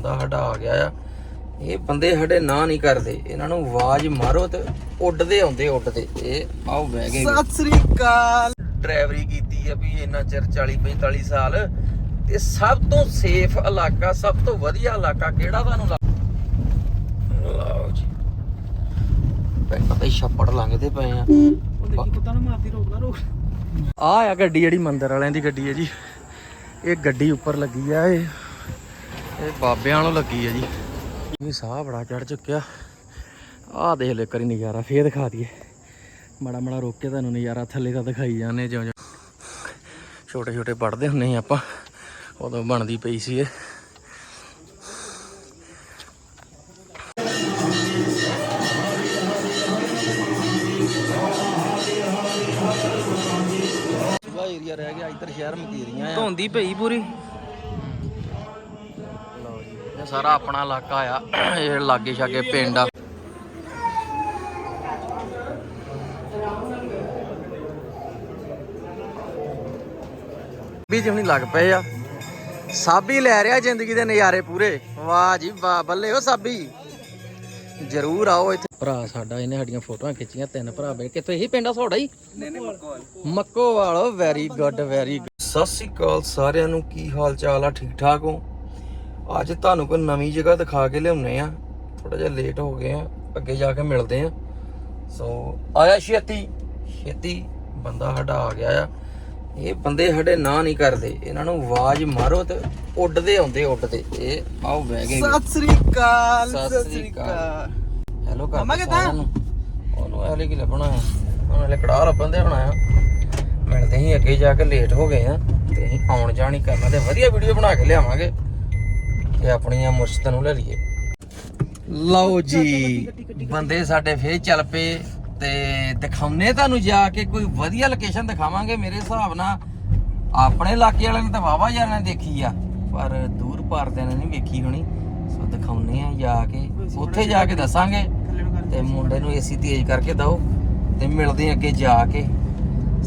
ਦਾ ਆ ਗਿਆ ਆ। ਇਹ ਬੰਦੇ ਸਾਡੇ ਨਾ ਨਹੀਂ ਕਰਦੇ। ਇਹਨਾਂ ਨੂੰ ਆਵਾਜ਼ ਮਾਰੋ ਤੇ ਉੱਡਦੇ ਆਉਂਦੇ ਉੱਡਦੇ। ਇਹ ਆਓ ਬਹਿ ਗਏ। ਸਤਿ ਸ੍ਰੀ ਅਕਾਲ। ਡਰਾਈਵਰੀ ਕੀਤੀ ਆ ਵੀ ਇੰਨਾ ਚਿਰ 40 45 ਸਾਲ। ਤੇ ਸਭ ਤੋਂ ਸੇਫ ਇਲਾਕਾ ਸਭ ਤੋਂ ਵਧੀਆ ਇਲਾਕਾ ਕਿਹੜਾ ਤੁਹਾਨੂੰ ਲਓ ਜੀ। ਪਹਿਲਾਂ ਤਾਂ ਛੱਪੜ ਲੰਘਦੇ ਪਏ ਆ। ਉਹ ਦੇਖੀ ਕੁੱਤਾ ਨਾ ਮਾਰਦੀ ਰੋਕਦਾ ਰੋਕ ਆ ਆ ਗੱਡੀ ਜਿਹੜੀ ਮੰਦਰ ਵਾਲਿਆਂ ਦੀ ਗੱਡੀ ਹੈ ਜੀ। ਇਹ ਗੱਡੀ ਉੱਪਰ ਲੱਗੀ ਆ ਇਹ। ਇਹ ਬਾਬਿਆਂ ਨੂੰ ਲੱਗੀ ਆ ਜੀ। ਇਹ ਸਾਹ ਬੜਾ ਚੜ ਚੁੱਕਿਆ। ਆਹ ਦੇਖ ਲੈ ਕਰੀ ਨਜ਼ਾਰਾ ਫੇਰ ਦਿਖਾ ਦਈਏ। ਮਾੜਾ ਮਾੜਾ ਰੋਕ ਕੇ ਤੁਹਾਨੂੰ ਨਜ਼ਾਰਾ ਥੱਲੇ ਦਾ ਦਿਖਾਈ ਜਾਂਦੇ ਜਿਉਂ ਜਿਉਂ। ਛੋਟੇ ਛੋਟੇ ਪੜਦੇ ਹੁੰਨੇ ਸੀ ਆਪਾਂ ਉਦੋਂ ਬਣਦੀ ਪਈ ਸੀ ਇਹ। ਏਰੀਆ ਰਹਿ ਗਿਆ ਇੱਧਰ ਸ਼ਹਿਰ ਮਕੀਰੀਆਂ ਆ। ਧੋਂਦੀ ਪਈ ਪੂਰੀ। ਸਾਰਾ ਆਪਣਾ ਇਲਾਕਾ ਆ, ਇਹ ਲਾਗੇ ਛਾਗੇ ਪਿੰਡ ਆ। ਵੀ ਜਿਉਣੀ ਲੱਗ ਪਏ ਆ। ਸਾਬੀ ਲੈ ਰਿਹਾ ਜ਼ਿੰਦਗੀ ਦੇ ਨਜ਼ਾਰੇ ਪੂਰੇ। ਵਾਹ ਜੀ ਵਾਹ, ਬੱਲੇ ਉਹ ਸਾਬੀ। ਜਰੂਰ ਆਓ ਇੱਥੇ। ਭਰਾ ਸਾਡਾ, ਇਹਨੇ ਸਾਡੀਆਂ ਫੋਟੋਆਂ ਖਿੱਚੀਆਂ, ਤਿੰਨ ਭਰਾ ਬੈ ਕਿੱਥੋਂ ਇਹੀ ਪਿੰਡ ਆ ਤੁਹਾਡਾ ਹੀ ਮੱਕੋਵਾਲ। ਵੈਰੀ ਗੁੱਡ ਵੈਰੀ ਸਤਿ ਸ੍ਰੀ ਅਕਾਲ ਸਾਰਿਆਂ ਨੂੰ, ਕੀ ਹਾਲ ਚਾਲ ਆ? ਠੀਕ ਠਾਕ ਹੋ? ਅੱਜ ਤੁਹਾਨੂੰ ਕੋਈ ਨਵੀਂ ਜਗ੍ਹਾ ਦਿਖਾ ਕੇ ਲਿਆਉਨੇ ਆ। ਥੋੜਾ ਜਿਹਾ ਲੇਟ ਹੋ ਗਏ ਆ। ਅੱਗੇ ਜਾ ਕੇ ਮਿਲਦੇ ਆ। ਸੋ ਆਇਆ ਛੇਤੀ। ਛੇਤੀ ਬੰਦਾ ਸਾਡਾ ਆ ਗਿਆ ਆ। ਇਹ ਬੰਦੇ ਸਾਡੇ ਨਾ ਨਹੀਂ ਕਰਦੇ। ਇਹਨਾਂ ਨੂੰ ਆਵਾਜ਼ ਮਾਰੋ ਤੇ ਉੱਡਦੇ ਆਉਂਦੇ ਉੱਡਦੇ। ਇਹ ਆਓ ਬਹਿ ਗਏ। ਸਤਿ ਸ੍ਰੀ ਅਕਾਲ ਸਤਿ ਸ੍ਰੀ ਅਕਾਲ। ਹੈਲੋ ਕਰ ਮੰਮਾ ਕਿੱਦਾਂ? ਉਹਨੂੰ ਹਲੇ ਕੀ ਲੱਭਣਾ ਆ? ਉਹਨੂੰ ਹਲੇ ਕੜਾਹ ਲੱਭਣ ਦੇ ਹੋਣਾ ਆ। ਮਿਲਦੇ ਹੀ ਅੱਗੇ ਜਾ ਕੇ ਲੇਟ ਹੋ ਗਏ ਆ। ਤੇ ਅਸੀਂ ਆਉਣ ਜਾਣ ਹੀ ਕਰਨਾ ਤੇ ਵਧੀਆ ਵੀਡੀਓ ਬਣਾ ਕੇ ਲਿਆਵਾਂਗੇ। ਤੇ ਆਪਣੀਆਂ ਮੁਰਸ਼ਦ ਨੂੰ ਲੈ ਲਈਏ। ਲਓ ਜੀ, ਬੰਦੇ ਸਾਡੇ ਫੇਰ ਚੱਲ ਪਏ ਤੇ ਦਿਖਾਉਨੇ ਤੁਹਾਨੂੰ ਜਾ ਕੇ, ਕੋਈ ਵਧੀਆ ਲੋਕੇਸ਼ਨ ਦਿਖਾਵਾਂਗੇ ਮੇਰੇ ਹਿਸਾਬ ਨਾਲ। ਆਪਣੇ ਇਲਾਕੇ ਵਾਲਿਆਂ ਨੇ ਤਾਂ ਵਾਵਾ ਯਾਰਾਂ ਨੇ ਦੇਖੀ ਆ, ਪਰ ਦੂਰ ਭਾਰਤਿਆਂ ਨੇ ਨਹੀਂ ਵੇਖੀ ਹੋਣੀ। ਸੋ ਦਿਖਾਉਨੇ ਆ ਜਾ ਕੇ, ਉੱਥੇ ਜਾ ਕੇ ਦੱਸਾਂਗੇ ਤੇ ਮੁੰਡੇ ਨੂੰ ਏਸੀ ਤੇਜ਼ ਕਰਕੇ ਦਓ ਤੇ ਮਿਲਦੇ ਅੱਗੇ ਜਾ ਕੇ।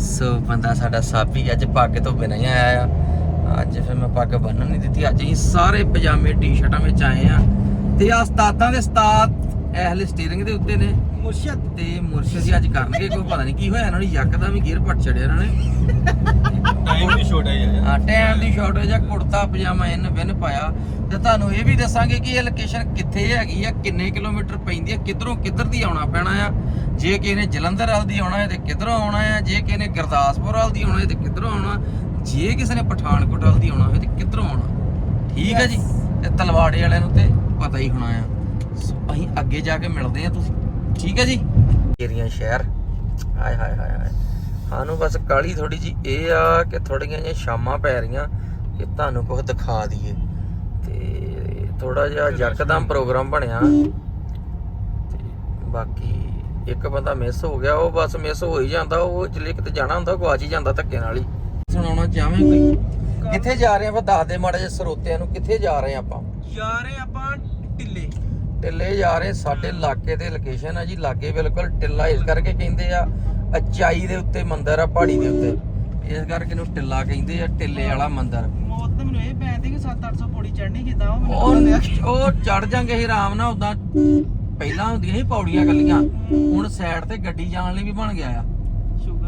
ਸੋ ਬੰਦਾ ਸਾਡਾ ਸਾਬੀ ਅੱਜ ਪੱਗ ਤੋਂ ਬਿਨਾਂ ਹੀ ਆਇਆ ਆ। ਅੱਜ ਫਿਰ ਮੈਂ ਪੱਗ ਬੰਨਣ ਨਹੀਂ ਦਿੱਤੀ। ਅੱਜ ਅਸੀਂ ਸਾਰੇ ਪਜਾਮੇ ਟੀ-ਸ਼ਰਟਾਂ ਵਿੱਚ ਆਏ ਆ ਤੇ ਆ ਉਸਤਾਦਾਂ ਦੇ ਉਸਤਾਦ ਐਹਲੇ ਸਟੀਅਰਿੰਗ ਦੇ ਉੱਤੇ ਨੇ। ਮੁਰਸ਼ਦ। ਤੇ ਮੁਰਸ਼ਦ ਜੀ ਅੱਜ ਕਰਨਗੇ ਕੋਈ ਪਤਾ ਨਹੀਂ ਕੀ ਹੋਇਆ। ਇਹਨਾਂ ਨੂੰ ਯਕਦਮ ਹੀ ਗੇਅਰ ਪੱਟ ਛੜਿਆ ਇਹਨਾਂ ਨੇ। ਟਾਈਮ ਦੀ ਛੋਟ ਹੈ ਹਾਂ ਟਾਈਮ ਦੀ ਸ਼ਾਰਟੇਜ ਆ। ਕੁੜਤਾ ਪਜਾਮਾ ਇਨ ਵਿਨ ਪਾਇਆ। ਤੇ ਤੁਹਾਨੂੰ ਇਹ ਵੀ ਦੱਸਾਂਗੇ ਕਿ ਇਹ ਲੋਕੇਸ਼ਨ ਕਿੱਥੇ ਹੈਗੀ ਆ ਕਿੰਨੇ ਕਿਲੋਮੀਟਰ ਪੈਂਦੀ ਆ ਕਿੱਧਰੋਂ ਕਿੱਧਰ ਦੀ ਆਉਣਾ ਪੈਣਾ ਆ। ਜੇ ਕਿਸੇ ਨੇ ਜਲੰਧਰ ਵੱਲ ਦੀ ਆਉਣਾ ਹੈ ਤੇ ਕਿੱਧਰੋਂ ਆਉਣਾ ਆ। ਜੇ ਕਿਸੇ ਨੇ ਗੁਰਦਾਸਪੁਰ ਵੱਲ ਦੀ ਆਉਣਾ ਹੈ ਤੇ ਕਿੱਧਰੋਂ ਆਉਣਾ। ਜੇ ਕਿਸੇ ਨੇ ਪਠਾਨਕੋਟ ਵੱਲ ਦੀ ਆਉਣਾ ਹੋਵੇ ਤੇ ਕਿੱਧਰੋਂ ਆਉਣਾ? ਠੀਕ ਹੈ ਜੀ। ਤੇ ਤਲਵਾੜੇ ਵਾਲਿਆਂ ਨੂੰ ਤੇ ਪਤਾ ਹੀ ਹੋਣਾ ਆ। ਅਸੀਂ ਅੱਗੇ ਜਾ ਕੇ ਮਿਲਦੇ ਆ ਤੁਸੀਂ। ਠੀਕ ਹੈ ਜੀ? ਏਰੀਆ ਸ਼ਹਿਰ। ਹਾਏ ਹਾਏ ਹਾਏ ਹਾਏ। ਸਾਨੂੰ ਬਸ ਕਾਲੀ ਥੋੜੀ ਜੀ। ਇਹ ਆ ਕਿ ਥੋੜੀਆਂ ਜਿਹੀਆਂ ਸ਼ਾਮਾਂ ਪੈ ਰਹੀਆਂ ਕਿ ਤੁਹਾਨੂੰ ਕੁਝ ਦਿਖਾ ਦਈਏ। ਤੇ ਥੋੜਾ ਜਿਹਾ ਯਕਦਮ ਪ੍ਰੋਗਰਾਮ ਬਣਿਆ। ਤੇ ਬਾਕੀ ਇੱਕ ਬੰਦਾ ਮਿਸ ਹੋ ਗਿਆ ਉਹ ਬਸ ਮਿਸ ਹੋ ਹੀ ਜਾਂਦਾ। ਉਹ ਜਿਹੜੇ ਕਿਤੇ ਜਾਣਾ ਹੁੰਦਾ ਗਵਾਚ ਹੀ ਜਾਂਦਾ ਧੱਕੇ ਨਾਲ ਹੀ। ਸੁਣਾਉਣਾ ਚਾਹਵੇਂ ਕੋਈ? ਕਿੱਥੇ ਜਾ ਰਹੇ ਆਪਾਂ? ਦੱਸ ਦੇ ਮਾੜੇ ਜਿਹੇ ਸਰੋਤਿਆਂ ਨੂੰ ਕਿੱਥੇ ਜਾ ਰਹੇ ਆਪਾਂ? ਜਾ ਰਹੇ ਆਪਾਂ ਢਿੱਲੇ। ਟਿੱਲੇ ਜਾ ਰਹੇ ਸਾਡੇ ਇਲਾਕੇ ਦੇ ਲੋਕੇਸ਼ਨ ਆ ਜੀ ਲਾਗੇ ਬਿਲਕੁਲ ਟਿੱਲਾ ਇਸ ਕਰਕੇ ਕਹਿੰਦੇ ਆ ਅਚਾਈ ਦੇ ਉੱਤੇ ਮੰਦਿਰ ਆ ਪਹਾੜੀ ਦੇ ਉੱਤੇ। ਇਸ ਕਰਕੇ ਇਹਨੂੰ ਟਿੱਲਾ ਕਹਿੰਦੇ ਆ ਟਿੱਲੇ ਵਾਲਾ ਮੰਦਿਰ। ਮੌਤ ਤੇ ਮੈਨੂੰ ਇਹ ਪੈਂਦੀ ਕਿ 7-800 ਪੌੜੀ ਚੜਨੀ ਕਿਦਾਂ ਉਹ ਮੈਨੂੰ ਉਹ ਚੜ ਜਾਂਗੇ ਸੀ ਆਰਾਮ ਨਾਲ ਉਦਾਂ ਪਹਿਲਾਂ ਹੁੰਦੀਆਂ ਸੀ ਪੌੜੀਆਂ ਕੱਲੀਆਂ ਹੁਣ ਸਾਈਡ ਤੇ ਗੱਡੀ ਜਾਣ ਲਈ ਵੀ ਬਣ ਗਿਆ ਆ।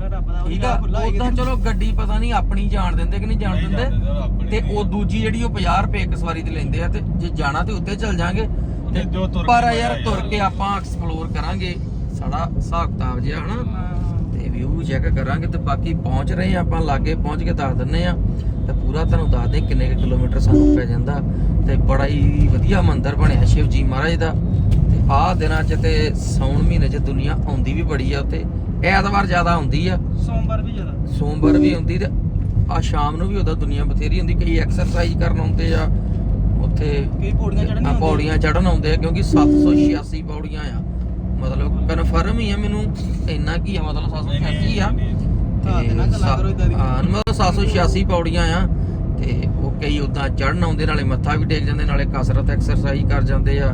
ਰੱਬ ਦਾ ਠੀਕ ਆ ਉਦਾਂ ਚਲੋ ਗੱਡੀ ਪਤਾ ਨਹੀਂ ਆਪਣੀ ਜਾਣ ਦਿੰਦੇ ਕਿ ਨਹੀਂ ਜਾਣ ਦਿੰਦੇ। ਤੇ ਉਹ ਦੂਜੀ ਜਿਹੜੀ ਉਹ 50 ਰੁਪਏ ਇੱਕ ਸਵਾਰੀ ਤੇ ਲੈਂਦੇ ਆ ਤੇ ਜੇ ਜਾਣਾ ਤੇ ਉੱਤੇ ਚੱਲ ਜਾਾਂਗੇ। ਤੇ ਜੋ ਤੁਰ ਕੇ ਪਰ ਯਾਰ। ਤੁਰ ਕੇ ਆਪਾਂ ਐਕਸਪਲੋਰ ਕਰਾਂਗੇ। ਸਾਡਾ ਹਿਸਾਬ ਕਿਤਾਬ ਜਿਹਾ ਹਨਾ। ਤੇ ਵਿਊ ਚੈੱਕ ਕਰਾਂਗੇ ਤੇ ਬਾਕੀ ਪਹੁੰਚ ਰਹੇ ਆ ਆਪਾਂ ਲਾਗੇ ਪਹੁੰਚ ਕੇ ਦੱਸ ਦਿੰਨੇ ਆ। ਤੇ ਪੂਰਾ ਤੁਹਾਨੂੰ ਦੱਸ ਦੇ ਕਿੰਨੇ ਕੁ ਕਿਲੋਮੀਟਰ ਸਾਨੂੰ ਪੈ ਜਾਂਦਾ। ਤੇ ਬੜਾ ਹੀ ਵਧੀਆ ਮੰਦਿਰ ਬਣਿਆ ਸ਼ਿਵ ਜੀ ਮਹਾਰਾਜ ਦਾ। ਤੇ ਆਹ ਦਿਨਾਂ 'ਚ ਤੇ ਸੌਣ ਮਹੀਨੇ 'ਚ ਦੁਨੀਆ ਆਉਂਦੀ ਵੀ ਬੜੀ ਆ ਉੱਥੇ। ਐਤਵਾਰ ਜ਼ਿਆਦਾ ਆਉਂਦੀ ਆ। ਸੋਮਵਾਰ ਵੀ ਜ਼ਿਆਦਾ। ਸੋਮਵਾਰ ਵੀ ਹੁੰਦੀ ਤੇ ਆ ਸ਼ਾਮ ਨੂੰ ਵੀ ਉਹਦਾ ਦੁਨੀਆ ਬਥੇਰੀ ਹੁੰਦੀ ਕਈ ਐਕਸਰਸਾਈਜ਼ ਕਰਨ ਆਉਂਦੇ ਆ ਉੱਥੇ ਕਈ ਪੌੜੀਆਂ ਚੜ੍ਹਨੀਆਂ ਆ ਪੌੜੀਆਂ ਚੜਨ ਆਉਂਦੇ ਆ ਕਿਉਂਕਿ 786 ਪੌੜੀਆਂ ਆ। ਮਤਲਬ ਕਨਫਰਮ ਹੀ ਆ ਮੈਨੂੰ ਇੰਨਾ ਕੀ ਆ ਮਤਲਬ 786 ਆ। ਹਾਂ, ਤੇ ਨਾ ਗੱਲਾਂ ਕਰੋ ਏਦਾਂ ਦੀਆਂ। ਹਾਂ ਮਤਲਬ 786 ਪੌੜੀਆਂ ਆ ਤੇ ਉਹ ਕਈ ਉਦਾਂ ਚੜਨ ਆਉਂਦੇ ਨਾਲੇ ਮੱਥਾ ਵੀ ਟੇਕ ਜਾਂਦੇ ਨਾਲੇ ਕਸਰਤ ਐਕਸਰਸਾਈਜ਼ ਕਰ ਜਾਂਦੇ ਆ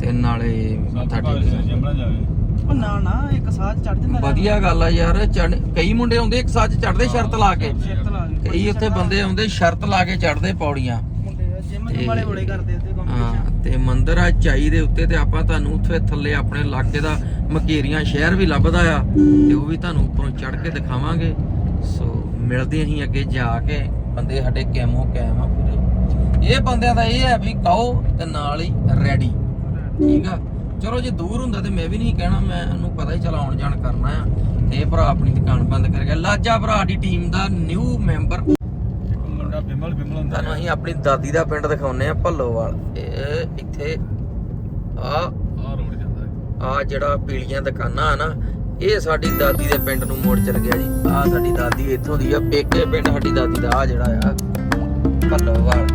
ਤੇ ਨਾਲੇ ਮੱਥਾ ਟੇਕ ਜਾਂਦੇ। ਜੰਮਣਾ ਜਾਵੇ। ਉਹ ਨਾ ਨਾ ਇੱਕ ਸਾਹ ਚੜ ਜਾਂਦਾ ਵਧੀਆ ਗੱਲ ਆ ਯਾਰ ਚੜ੍ਹ- ਕਈ ਮੁੰਡੇ ਆਉਂਦੇ ਇੱਕ ਸਾਥ ਚੜਦੇ ਸ਼ਰਤ ਲਾ ਕੇ। ਸ਼ਰਤ ਲਾ ਕੇ ਕਈ ਉੱਥੇ ਬੰਦੇ ਆਉਂਦੇ ਸ਼ਰਤ ਲਾ ਕੇ ਚੜਦੇ ਪੌੜੀਆਂ। ਮੁੰਡੇ ਜਿਮ ਫਿਲਮ ਵਾਲੇ ਬੜੇ ਕਰਦੇ ਉੱਤੇ ਕੰਪੀਟੀਸ਼ਨ ਹਾਂ ਤੇ ਮੰਦਿਰ ਆ ਚਾਈ ਦੇ ਉੱਤੇ ਤੇ ਆਪਾਂ ਤੁਹਾਨੂੰ ਉੱਥੇ ਥੱਲੇ ਆਪਣੇ ਇਲਾਕੇ ਦਾ ਮਕੇਰੀਆਂ ਸ਼ਹਿਰ ਵੀ ਲੱਭਦਾ ਆ। ਤੇ ਉਹ ਵੀ ਤੁਹਾਨੂੰ ਉੱਪਰੋਂ ਚੜ੍ਹ ਕੇ ਦਿਖਾਵਾਂਗੇ। ਸੋ ਮਿਲਦੇ ਅਸੀਂ ਅੱਗੇ ਜਾ ਕੇ। ਬੰਦੇ ਸਾਡੇ ਕੈਮੋ ਕੈਮ ਆ ਪੂਰੇ। ਇਹ ਬੰਦਿਆਂ ਦਾ ਇਹ ਹੈ ਵੀ ਕਹੋ ਤੇ ਨਾਲ ਹੀ ਰੈਡੀ। ਠੀਕ ਆ? ਚਲੋ ਜੇ ਦੂਰ ਹੁੰਦਾ ਤੇ ਮੈਂ ਵੀ ਨਹੀਂ ਕਹਿਣਾ ਮੈਂ ਉਹਨੂੰ ਪਤਾ ਹੀ ਚਲ ਆਉਣ ਜਾਣ ਕਰਨਾ ਆ। ਤੇ ਇਹ ਭਰਾ ਆਪਣੀ ਦੁਕਾਨ ਬੰਦ ਕਰ ਗਿਆ। ਲਾਜਾ ਭਰਾ ਦੀ ਟੀਮ ਦਾ ਨਿਊ ਮੈਂਬਰ ਮੁੰਡਾ ਬਿਮਲ ਬਿਮਲ ਹੁੰਦਾ ਤੁਹਾਨੂੰ ਅਸੀਂ ਆਪਣੀ ਦਾਦੀ ਦਾ ਪਿੰਡ ਦਿਖਾਉਨੇ ਆ ਭੱਲੋਵਾਲ। ਇਹ ਇੱਥੇ ਆ ਆ ਰੋਡ ਜਾਂਦਾ ਆ ਜਿਹੜਾ ਪੀਲੀਆਂ ਦੁਕਾਨਾਂ ਆ ਨਾ ਇਹ ਸਾਡੀ ਦਾਦੀ ਦੇ ਪਿੰਡ ਨੂੰ ਮੋੜ ਚਲ ਗਿਆ ਜੀ। ਆ ਸਾਡੀ ਦਾਦੀ ਇੱਥੋਂ ਦੀ ਆ ਪੇਕੇ ਪਿੰਡ ਸਾਡੀ ਦਾਦੀ ਦਾ ਆ ਜਿਹੜਾ ਆ ਭੱਲੋਵਾਲ।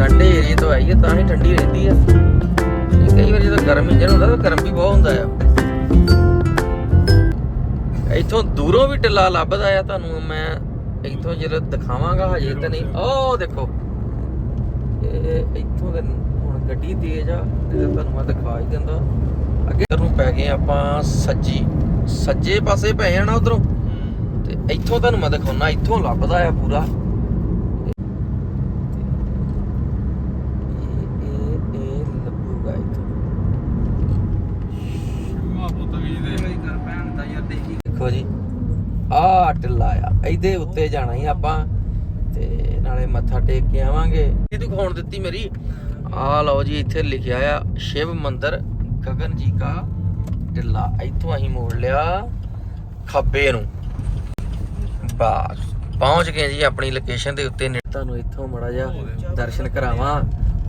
ਠੰਡੇ ਏਰੀਏ ਤੋਂ ਆਈ ਹੈ ਤਾਂ ਹੀ ਠੰਡੀ ਰਹਿੰਦੀ ਆ ਇਹ ਕਈ ਵਾਰ ਜਦੋਂ ਗਰਮੀ ਜਨ ਹੁੰਦਾ ਤਾਂ ਗਰਮ ਵੀ ਬਹੁਤ ਹੁੰਦਾ ਆ। ਇੱਥੋਂ ਦੂਰੋਂ ਵੀ ਟਿੱਲਾ ਲੱਭਦਾ ਆ ਤੁਹਾਨੂੰ ਮੈਂ ਇੱਥੋਂ ਜਦੋਂ ਦਿਖਾਵਾਂਗਾ ਹਜੇ ਤਾਂ ਨਹੀਂ। ਉਹ ਦੇਖੋ। ਇਹ ਇੱਥੋਂ ਦੇ ਹੁਣ ਗੱਡੀ ਤੇਜ਼ ਆ ਤੇ ਤੁਹਾਨੂੰ ਮੈਂ ਦਿਖਾ ਹੀ ਦਿੰਦਾ। ਅੱਗੇ ਨੂੰ ਪੈ ਗਏ ਆਪਾਂ ਸੱਜੀ। ਸੱਜੇ ਪਾਸੇ ਆ ਨਾ ਉਧਰੋਂ? ਤੇ ਇੱਥੋਂ ਤੁਹਾਨੂੰ ਮੈਂ ਦਿਖਾਉਣਾ ਇੱਥੋਂ ਲੱਭਦਾ ਆ ਪੂਰਾ ਇਹ ਇਹ ਇਹ ਲੱਭੂਗਾ ਇੱਥੋਂ ਮਾ ਪੁੱਤ ਵੀ ਦੇ ਕਰ ਭੈਣ ਦਾ ਯਾਰ ਦੇਖੀ ਦੇਖੋ ਜੀ ਆਹ ਟਿੱਲਾ ਆ ਇਹਦੇ ਉੱਤੇ ਜਾਣਾ ਹੀ ਆਪਾਂ, ਤੇ ਨਾਲੇ ਮੱਥਾ ਟੇਕ ਕੇ ਆਵਾਂਗੇ। ਇਹ ਦਿਖਾਉਣ ਦਿੱਤੀ ਮੇਰੀ। ਆਹ ਲਓ ਜੀ, ਇੱਥੇ ਲਿਖਿਆ ਆ, ਸ਼ਿਵ ਮੰਦਿਰ, ਗਗਨ ਜੀ ਕਾ ਟਿੱਲਾ ਇੱਥੋਂ ਅਸੀਂ ਮੋੜ ਲਿਆ ਖੱਬੇ ਨੂੰ। ਬਸ, ਪਹੁੰਚ ਗਏ ਜੀ ਆਪਣੀ ਲੋਕੇਸ਼ਨ ਦੇ ਉੱਤੇ। ਤੁਹਾਨੂੰ ਇੱਥੋਂ ਮੜਾ ਜਾ ਦਰਸ਼ਨ ਕਰਾਵਾਂ।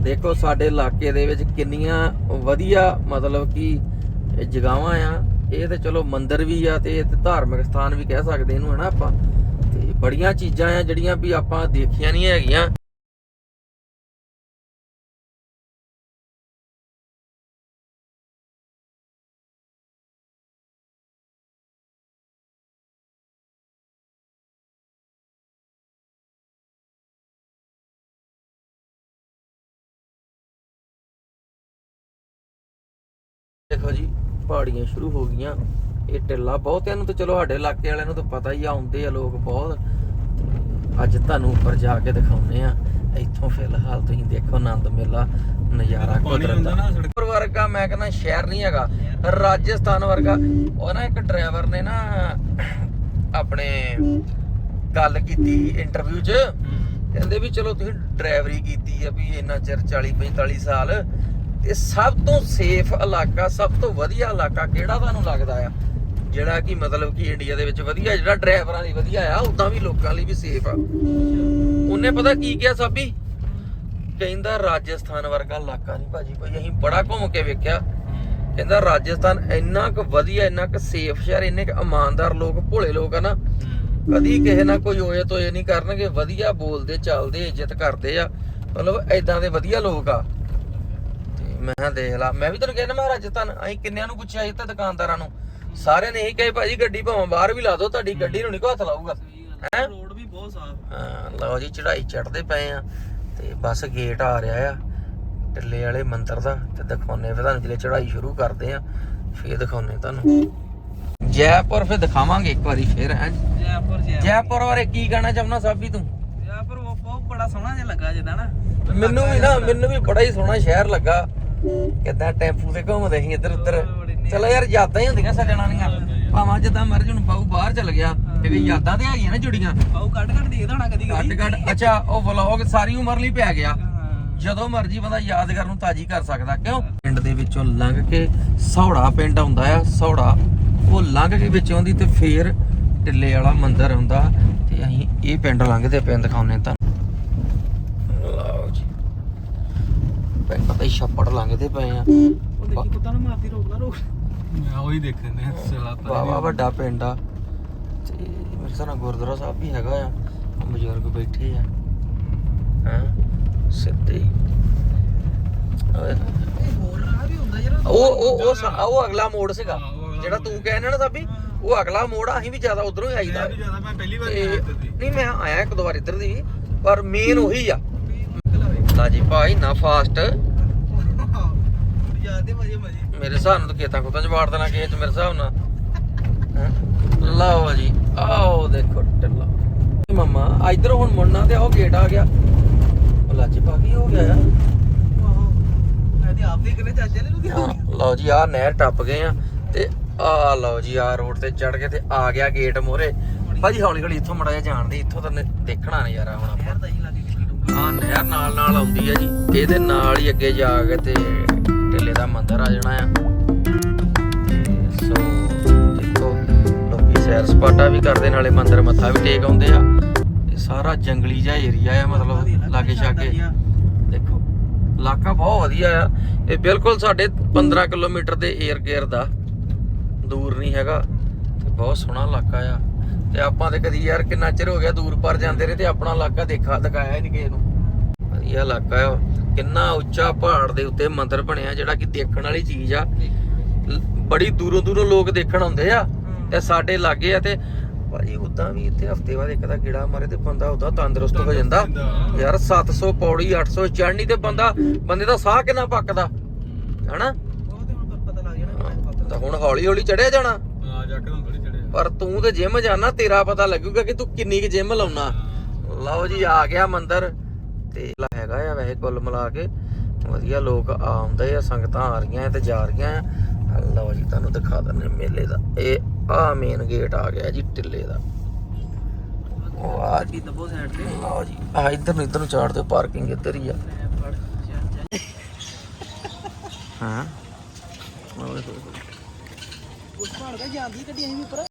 ਦੇਖੋ ਸਾਡੇ ਇਲਾਕੇ ਦੇ ਵਿੱਚ ਕਿੰਨੀਆਂ ਵਧੀਆ, ਮਤਲਬ ਕਿ ਇਹ ਜਗਾਵਾਂ ਆ। ਇਹ ਤੇ ਚਲੋ ਮੰਦਿਰ ਵੀ ਆ ਤੇ ਇਹ ਤੇ ਧਾਰਮਿਕ ਸਥਾਨ ਵੀ ਕਹਿ ਸਕਦੇ ਇਹਨੂੰ, ਹਨਾ ਆਪਾਂ। ਬੜੀਆਂ ਚੀਜ਼ਾਂ ਆ ਜਿਹੜੀਆਂ ਵੀ ਆਪਾਂ ਦੇਖੀਆਂ ਨਹੀਂ ਹੈਗੀਆਂ। ਦੇਖੋ ਜੀ, ਪਹਾੜੀਆਂ ਸ਼ੁਰੂ ਹੋ ਗਈਆਂ। ਇਹ ਟਿੱਲਾ ਬਹੁਤਿਆਂ ਨੂੰ ਤਾਂ ਚਲੋ ਸਾਡੇ ਇਲਾਕੇ ਵਾਲਿਆਂ ਨੂੰ ਤਾਂ ਪਤਾ ਹੀ ਆ ਆਉਂਦੇ ਆ ਲੋਕ ਬਹੁਤ। ਅੱਜ ਤੁਹਾਨੂੰ ਉੱਪਰ ਜਾ ਕੇ ਦਿਖਾਉਨੇ ਆ। ਇੱਥੋਂ ਫਿਲਹਾਲ ਤੁਸੀਂ ਦੇਖੋ ਆਨੰਦ ਮੇਲਾ ਨਜ਼ਾਰਾ ਕੁਦਰਤ ਹੁੰਦਾ ਦਾ। ਉੱਪਰ ਵਰਗਾ ਮੈਂ ਕਹਿੰਦਾ ਸ਼ਹਿਰ ਨਹੀਂ ਹੈਗਾ ਰਾਜਸਥਾਨ ਵਰਗਾ। ਉਹ ਨਾ ਇੱਕ ਡਰਾਈਵਰ ਨੇ ਨਾ ਆਪਣੇ ਗੱਲ ਕੀਤੀ ਇੰਟਰਵਿਊ 'ਚ। ਕਹਿੰਦੇ ਵੀ ਚਲੋ ਤੁਸੀਂ ਡਰਾਈਵਰੀ ਕੀਤੀ ਆ ਵੀ ਇੰਨਾ ਚਿਰ 40 45 ਸਾਲ। ਤੇ ਸਭ ਤੋਂ ਸੇਫ ਇਲਾਕਾ ਸਭ ਤੋਂ ਵਧੀਆ ਇਲਾਕਾ ਕਿਹੜਾ ਤੁਹਾਨੂੰ ਲੱਗਦਾ ਆ? ਜਿਹੜਾ ਕਿ ਮਤਲਬ ਕਿ ਇੰਡੀਆ ਦੇ ਵਿੱਚ ਵਧੀਆ ਜਿਹੜਾ ਡਰਾਈਵਰਾਂ ਲਈ ਵਧੀਆ ਆ ਉਦਾਂ ਵੀ ਲੋਕਾਂ ਲਈ ਵੀ ਸੇਫ ਆ। ਉਹਨੇ ਪਤਾ ਕੀ ਕਿਹਾ ਸਾਬੀ? ਕਹਿੰਦਾ ਰਾਜਸਥਾਨ ਵਰਗਾ ਇਲਾਕਾ ਨਹੀਂ ਭਾਜੀ ਕੋਈ। ਅਸੀਂ ਬੜਾ ਘੁੰਮ ਕੇ ਵੇਖਿਆ। ਕਹਿੰਦਾ ਰਾਜਸਥਾਨ ਇੰਨਾ ਕੁ ਵਧੀਆ, ਇੰਨਾ ਕੁ ਸੇਫ ਸ਼ਹਿਰ, ਇੰਨੇ ਕੁ ਇਮਾਨਦਾਰ ਲੋਕ, ਭੋਲੇ ਲੋਕ ਆ ਨਾ। ਕਦੀ ਕਿਸੇ ਨਾਲ ਕੋਈ ਹੋਏ ਤੋਏ ਨਹੀਂ ਕਰਨਗੇ। ਵਧੀਆ ਬੋਲਦੇ, ਚੱਲਦੇ, ਇੱਜ਼ਤ ਕਰਦੇ ਆ। ਮਤਲਬ ਐਦਾਂ ਦੇ ਵਧੀਆ ਲੋਕ ਆ। ਤੇ ਮੈਂ ਕਿਹਾ ਦੇਖ ਲਾ। ਮੈਂ ਵੀ ਤੈਨੂੰ ਕਹਿੰਦਾ ਮੈਂ ਰਾਜਸਥਾਨ, ਅਸੀਂ ਕਿੰਨਿਆਂ ਨੂੰ ਪੁੱਛਿਆ ਸੀ ਤਾਂ ਦੁਕਾਨਦਾਰਾਂ ਨੂੰ? ਸਾਰਿਆਂ ਨੇ ਇਹੀ ਕਹੇ ਭਾਜੀ ਗੱਡੀ ਭਾਵੇਂ ਬਾਹਰ ਵੀ ਲਾ ਦਿਓ ਤੁਹਾਡੀ ਗੱਡੀ ਨੂੰ ਨਹੀਂ ਕੋਈ ਹੱਥ ਲਾਊਗਾ। ਹੈਂ? ਰੋਡ ਵੀ ਬਹੁਤ ਸਾਫ਼ ਹਾਂ, ਲਓ ਜੀ ਚੜਾਈ ਚੜਦੇ ਪਏ ਆ ਤੇ ਬਸ ਗੇਟ ਆ ਰਿਹਾ ਆ। ਟਿੱਲੇ ਵਾਲੇ ਮੰਦਿਰ ਦਾ ਤੇ ਦਿਖਾਉਨੇ ਫਿਰ ਤੁਹਾਨੂੰ ਜਿਹੜੇ ਚੜਾਈ ਸ਼ੁਰੂ ਕਰਦੇ ਆ ਫੇਰ ਦਿਖਾਉਨੇ ਤੁਹਾਨੂੰ। ਜੈਪੁਰ ਫੇਰ ਦਿਖਾਵਾਂਗੇ ਇੱਕ ਵਾਰੀ ਫੇਰ ਹੈ? ਜੈਪੁਰ ਜੈਪੁਰ। ਬਾਰੇ ਕੀ ਕਹਿਣਾ ਚਾਹੁੰਦਾ ਸਾਬੀ ਤੂੰ? ਜੈਪੁਰ ਉਹ ਬਹੁਤ ਬੜਾ ਸੋਹਣਾ ਜਿਹਾ ਲੱਗਾ ਜਿੱਦਾਂ ਨਾ। ਮੈਨੂੰ ਵੀ ਨਾ ਮੈਨੂੰ ਵੀ ਬੜਾ ਹੀ ਸੋਹਣਾ ਸ਼ਹਿਰ ਲੱਗਾ। ਕਿੱਦਾਂ ਟੈਂਪੂ ਤੇ ਘੁੰਮਦੇ ਸੀ ਇੱਧਰ ਉੱਧਰ ਚਲੋ ਯਾਰ ਯਾਦਾਂ ਹੀ ਹੁੰਦੀਆਂ ਸੱਜਣਾ ਦੀਆਂ। ਭਾਵਾਂ ਜਿੱਦਾਂ ਮਰਜ ਹੁਣ ਬਾਹੂ ਬਾਹਰ ਚਲ ਗਿਆ। ਤੇ ਵੀ ਯਾਦਾਂ ਤੇ ਹੈਗੀਆਂ ਨਾ ਜੁੜੀਆਂ। ਆਉ ਕੱਢ ਕੱਢ ਦੇਖਦਾ ਹੋਣਾ ਕਦੀ ਕੱਟ ਕੱਟ ਅੱਛਾ ਉਹ ਵਲੌਗ ਸਾਰੀ ਉਮਰ ਲਈ ਪੈ ਗਿਆ। ਜਦੋਂ ਮਰਜ਼ੀ ਬੰਦਾ ਯਾਦਗਾਰ ਨੂੰ ਤਾਜੀ ਕਰ ਸਕਦਾ ਕਿਉਂ? ਪਿੰਡ ਦੇ ਵਿੱਚੋਂ ਲੰਘ ਕੇ ਸੌੜਾ ਪਿੰਡ ਆਉਂਦਾ ਆ ਸੌੜਾ। ਉਹ ਲੰਘ ਕੇ ਵਿੱਚ ਆਉਂਦੀ ਤੇ ਫੇਰ ਟਿੱਲੇ ਵਾਲਾ ਮੰਦਿਰ ਹੁੰਦਾ ਤੇ ਅਸੀਂ ਇਹ ਪਿੰਡ ਲੰਘਦੇ ਪਿੰਡ ਦਿਖਾਉਨੇ ਤੁਹਾਨੂੰ। ਲਓ ਜੀ। ਪਿੰਡ ਦੇ ਛੱਪੜ ਲੰਘਦੇ ਪਏ ਆ। ਦੇਖੀ ਕੁੱਤਾ ਨਾ ਮਾਰਦੀ ਰੋਕਦਾ ਰੋਕ ਮੈਂ ਉਹੀ ਦੇਖਣ ਦੇ ਚਲਾ ਵਾਵਾ ਵੱਡਾ ਪਿੰਡ ਆ। ਤੇ ਮੇਰੇ ਸਾਨਾ ਗੁਰਦੁਆਰਾ ਸਾਹਿਬ ਵੀ ਹੈਗਾ ਆ। ਆਹ ਬਜ਼ੁਰਗ ਬੈਠੇ ਆ। ਹਾਂ? ਸਿੱਧੇ ਉਹ ਉਹ ਉਹ ਉਹ ਅਗਲਾ ਮੋੜ ਸੀਗਾ। ਉਹ ਜਿਹੜਾ ਤੂੰ ਕਹਿੰਦਾ ਨਾ ਸਾਬੀ ਉਹ ਅਗਲਾ ਮੋੜ ਆ, ਅਸੀਂ ਵੀ ਜ਼ਿਆਦਾ ਉਧਰੋਂ ਹੀ ਆਈਦਾ। ਮੈਂ ਵੀ ਜ਼ਿਆਦਾ ਮੈਂ ਪਹਿਲੀ ਵਾਰ ਤੇ- ਆਇਆ ਇੱਧਰ ਦੀ। ਨਹੀਂ ਮੈਂ ਆਇਆ ਇੱਕ ਦੋ ਵਾਰ ਇੱਧਰ ਦੀ ਪਰ ਮੇਨ ਉਹੀ ਆ। ਲਾ ਜੀ ਭਾਈ ਨਾ ਫਾਸਟ ਯਾਦ ਦੇ ਮਜੇ ਮਜੇ। ਮੇਰੇ ਹਿਸਾਬ ਨਾਲ ਤਾਂ ਖੇਤਾਂ ਖੁੱਤਾਂ ਚ ਵਾੜ ਦੇਣਾ ਕਿਸੇ ਚ ਮੇਰੇ ਹਿਸਾਬ ਨਾਲ। ਹੈਂ? ਲਓ ਜੀ ਆਓ ਦੇਖੋ ਟੱਲਾ। ਮਮਾ ਇਧਰ ਹੁਣ ਮੁੜਨਾ ਤੇ ਉਹ ਗੇਟ ਆ ਗਿਆ। ਉਹ ਲੱਜ ਪਾ ਹੋ ਗਿਆ ਆ ਆਹੋ ਮੈਂ ਤੇ ਆਪ ਵੀ ਕਿਨੇ ਚਾਚੇ ਨੇ ਨੂੰ ਹਾਂ, ਲਓ ਜੀ ਆ ਨਹਿਰ ਟੱਪ ਗਏ ਆ ਤੇ ਆ ਲਓ ਜੀ ਆ ਰੋਡ ਤੇ ਚੜ ਕੇ ਤੇ ਆ ਗਿਆ ਗੇਟ ਮੋਰੇ ਭਾਜੀ ਹੌਲੀ ਹੌਲੀ ਇੱਥੋਂ ਮੜਾ ਜਾ ਜਾਣਦੇ ਇੱਥੋਂ ਤਾਂ ਨੇ- ਦੇਖਣਾ ਨਜ਼ਾਰਾ ਹੁਣ ਆਪਾਂ। ਹੀ ਲੱਗੀ ਡੂੰਘੀ। ਆ ਨਹਿਰ ਨਾਲ ਨਾਲ ਆਉਂਦੀ ਆ ਜੀ ਇਹਦੇ ਨਾਲ ਹੀ ਅੱਗੇ ਜਾ ਕੇ ਤੇ ਢਿੱਲੇ ਦਾ ਮੰਦਿਰ ਆ ਜਾਣਾ ਆ। ਸੋ ਦੇਖੋ, ਲੋਕੀ ਸੈਰ ਸਪਾਟਾ ਵੀ ਕਰਦੇ, ਨਾਲੇ ਮੰਦਿਰ ਮੱਥਾ ਵੀ ਟੇਕ ਆਉਂਦੇ ਆ। ਇਹ ਸਾਰਾ ਜੰਗਲੀ ਜਿਹਾ ਏਰੀਆ ਆ, ਮਤਲਬ ਲਾਗੇ ਛਾਗੇ। ਦੇਖੋ, ਇਲਾਕਾ ਬਹੁਤ ਵਧੀਆ ਆ। ਇਹ ਬਿਲਕੁਲ ਸਾਡੇ 15 ਕਿਲੋਮੀਟਰ ਦੇ ਏਅਰ ਗੇਅਰ ਦਾ ਦੂਰ ਨਹੀਂ ਹੈਗਾ। ਤੇ ਬਹੁਤ ਸੋਹਣਾ ਇਲਾਕਾ ਆ। ਤੇ ਆਪਾਂ ਤੇ ਕਦੀ ਯਾਰ ਕਿੰਨਾ ਚਿਰ ਹੋ ਗਿਆ ਦੂਰ ਪਰ ਜਾਂਦੇ ਰਹੇ ਤੇ ਆਪਣਾ ਇਲਾਕਾ ਦੇਖਾ ਦਿਖਾਇਆ ਹੀ ਨਹੀਂ ਕਿਸੇ ਨੂੰ। ਵਧੀਆ ਇਲਾਕਾ ਆ। ਕਿੰਨਾ ਉੱਚਾ ਪਹਾੜ ਦੇ ਉੱਤੇ ਮੰਦਿਰ ਬਣਿਆ ਜਿਹੜਾ ਕਿ ਦੇਖਣ ਵਾਲੀ ਚੀਜ਼ ਆ। ਬੜੀ ਦੂਰੋਂ ਦੂਰੋਂ ਲੋਕ ਦੇਖਣ ਆਉਂਦੇ ਆ ਤੇ ਸਾਡੇ ਲਾਗੇ ਆ ਤੇ ਭਾਜੀ ਉਦਾਂ ਵੀ ਇੱਥੇ ਹਫ਼ਤੇ ਬਾਅਦ ਇੱਕ ਦਾ ਗਿੜਾ ਮਾਰੇ ਤੇ ਬੰਦਾ ਉਦਾਂ ਤੰਦਰੁਸਤ ਹੋ ਜਾਂਦਾ। ਯਾਰ 700 ਪੌੜੀ 800 ਚੜ੍ਹਨੀ ਤੇ ਬੰਦਾ ਬੰਦੇ ਦਾ ਸਾਹ ਕਿੰਨਾ ਪੱਕਦਾ? ਹਨਾ? ਤੇ ਹੁਣ ਹੌਲੀ ਹੌਲੀ ਚੜਿਆ ਜਾਣਾ। ਪਰ ਤੂੰ ਤੇ ਜਿਮ ਜਾਣਾ ਤੇਰਾ ਪਤਾ ਲੱਗੂਗਾ ਕਿ ਤੂੰ ਕਿੰਨੀ ਕੁ ਜਿਮ ਲਾਉਣਾ। ਲਓ ਜੀ ਆ ਗਿਆ ਮੰਦਿਰ। ਤੇ ਹੈਗਾ ਆ ਵੈਸੇ ਕੁੱਲ ਮਿਲਾ ਕੇ। ਵਧੀਆ ਲੋਕ ਆਉਂਦੇ ਆ, ਸੰਗਤਾਂ ਆ ਰਹੀਆਂ ਤੇ ਜਾ ਰਹੀਆਂ ਲਓ ਜੀ, ਤੁਹਾਨੂੰ ਦਿਖਾ ਦਿੰਦੇ ਮੇਲੇ ਦਾ। ਇਹ ਆ ਮੇਨ ਗੇਟ ਆ ਗਿਆ ਜੀ, ਟਿੱਲੇ ਦਾ। ਵਾਹ ਜੀ ਦਬੋ ਸਾਈਡ ਤੇ ਲਓ ਜੀ, ਆ ਇੱਧਰ ਨੂੰ ਇੱਧਰ ਨੂੰ ਚਾੜ ਦਿਓ ਪਾਰਕਿੰਗ ਇੱਧਰ ਹੀ ਆ। ਹਾਂ। ਉਸ ਪਹਾੜ ਦਾ ਜਾਂਦੀ ਗੱਡੀ ਅਸੀਂ ਉੱਪਰ।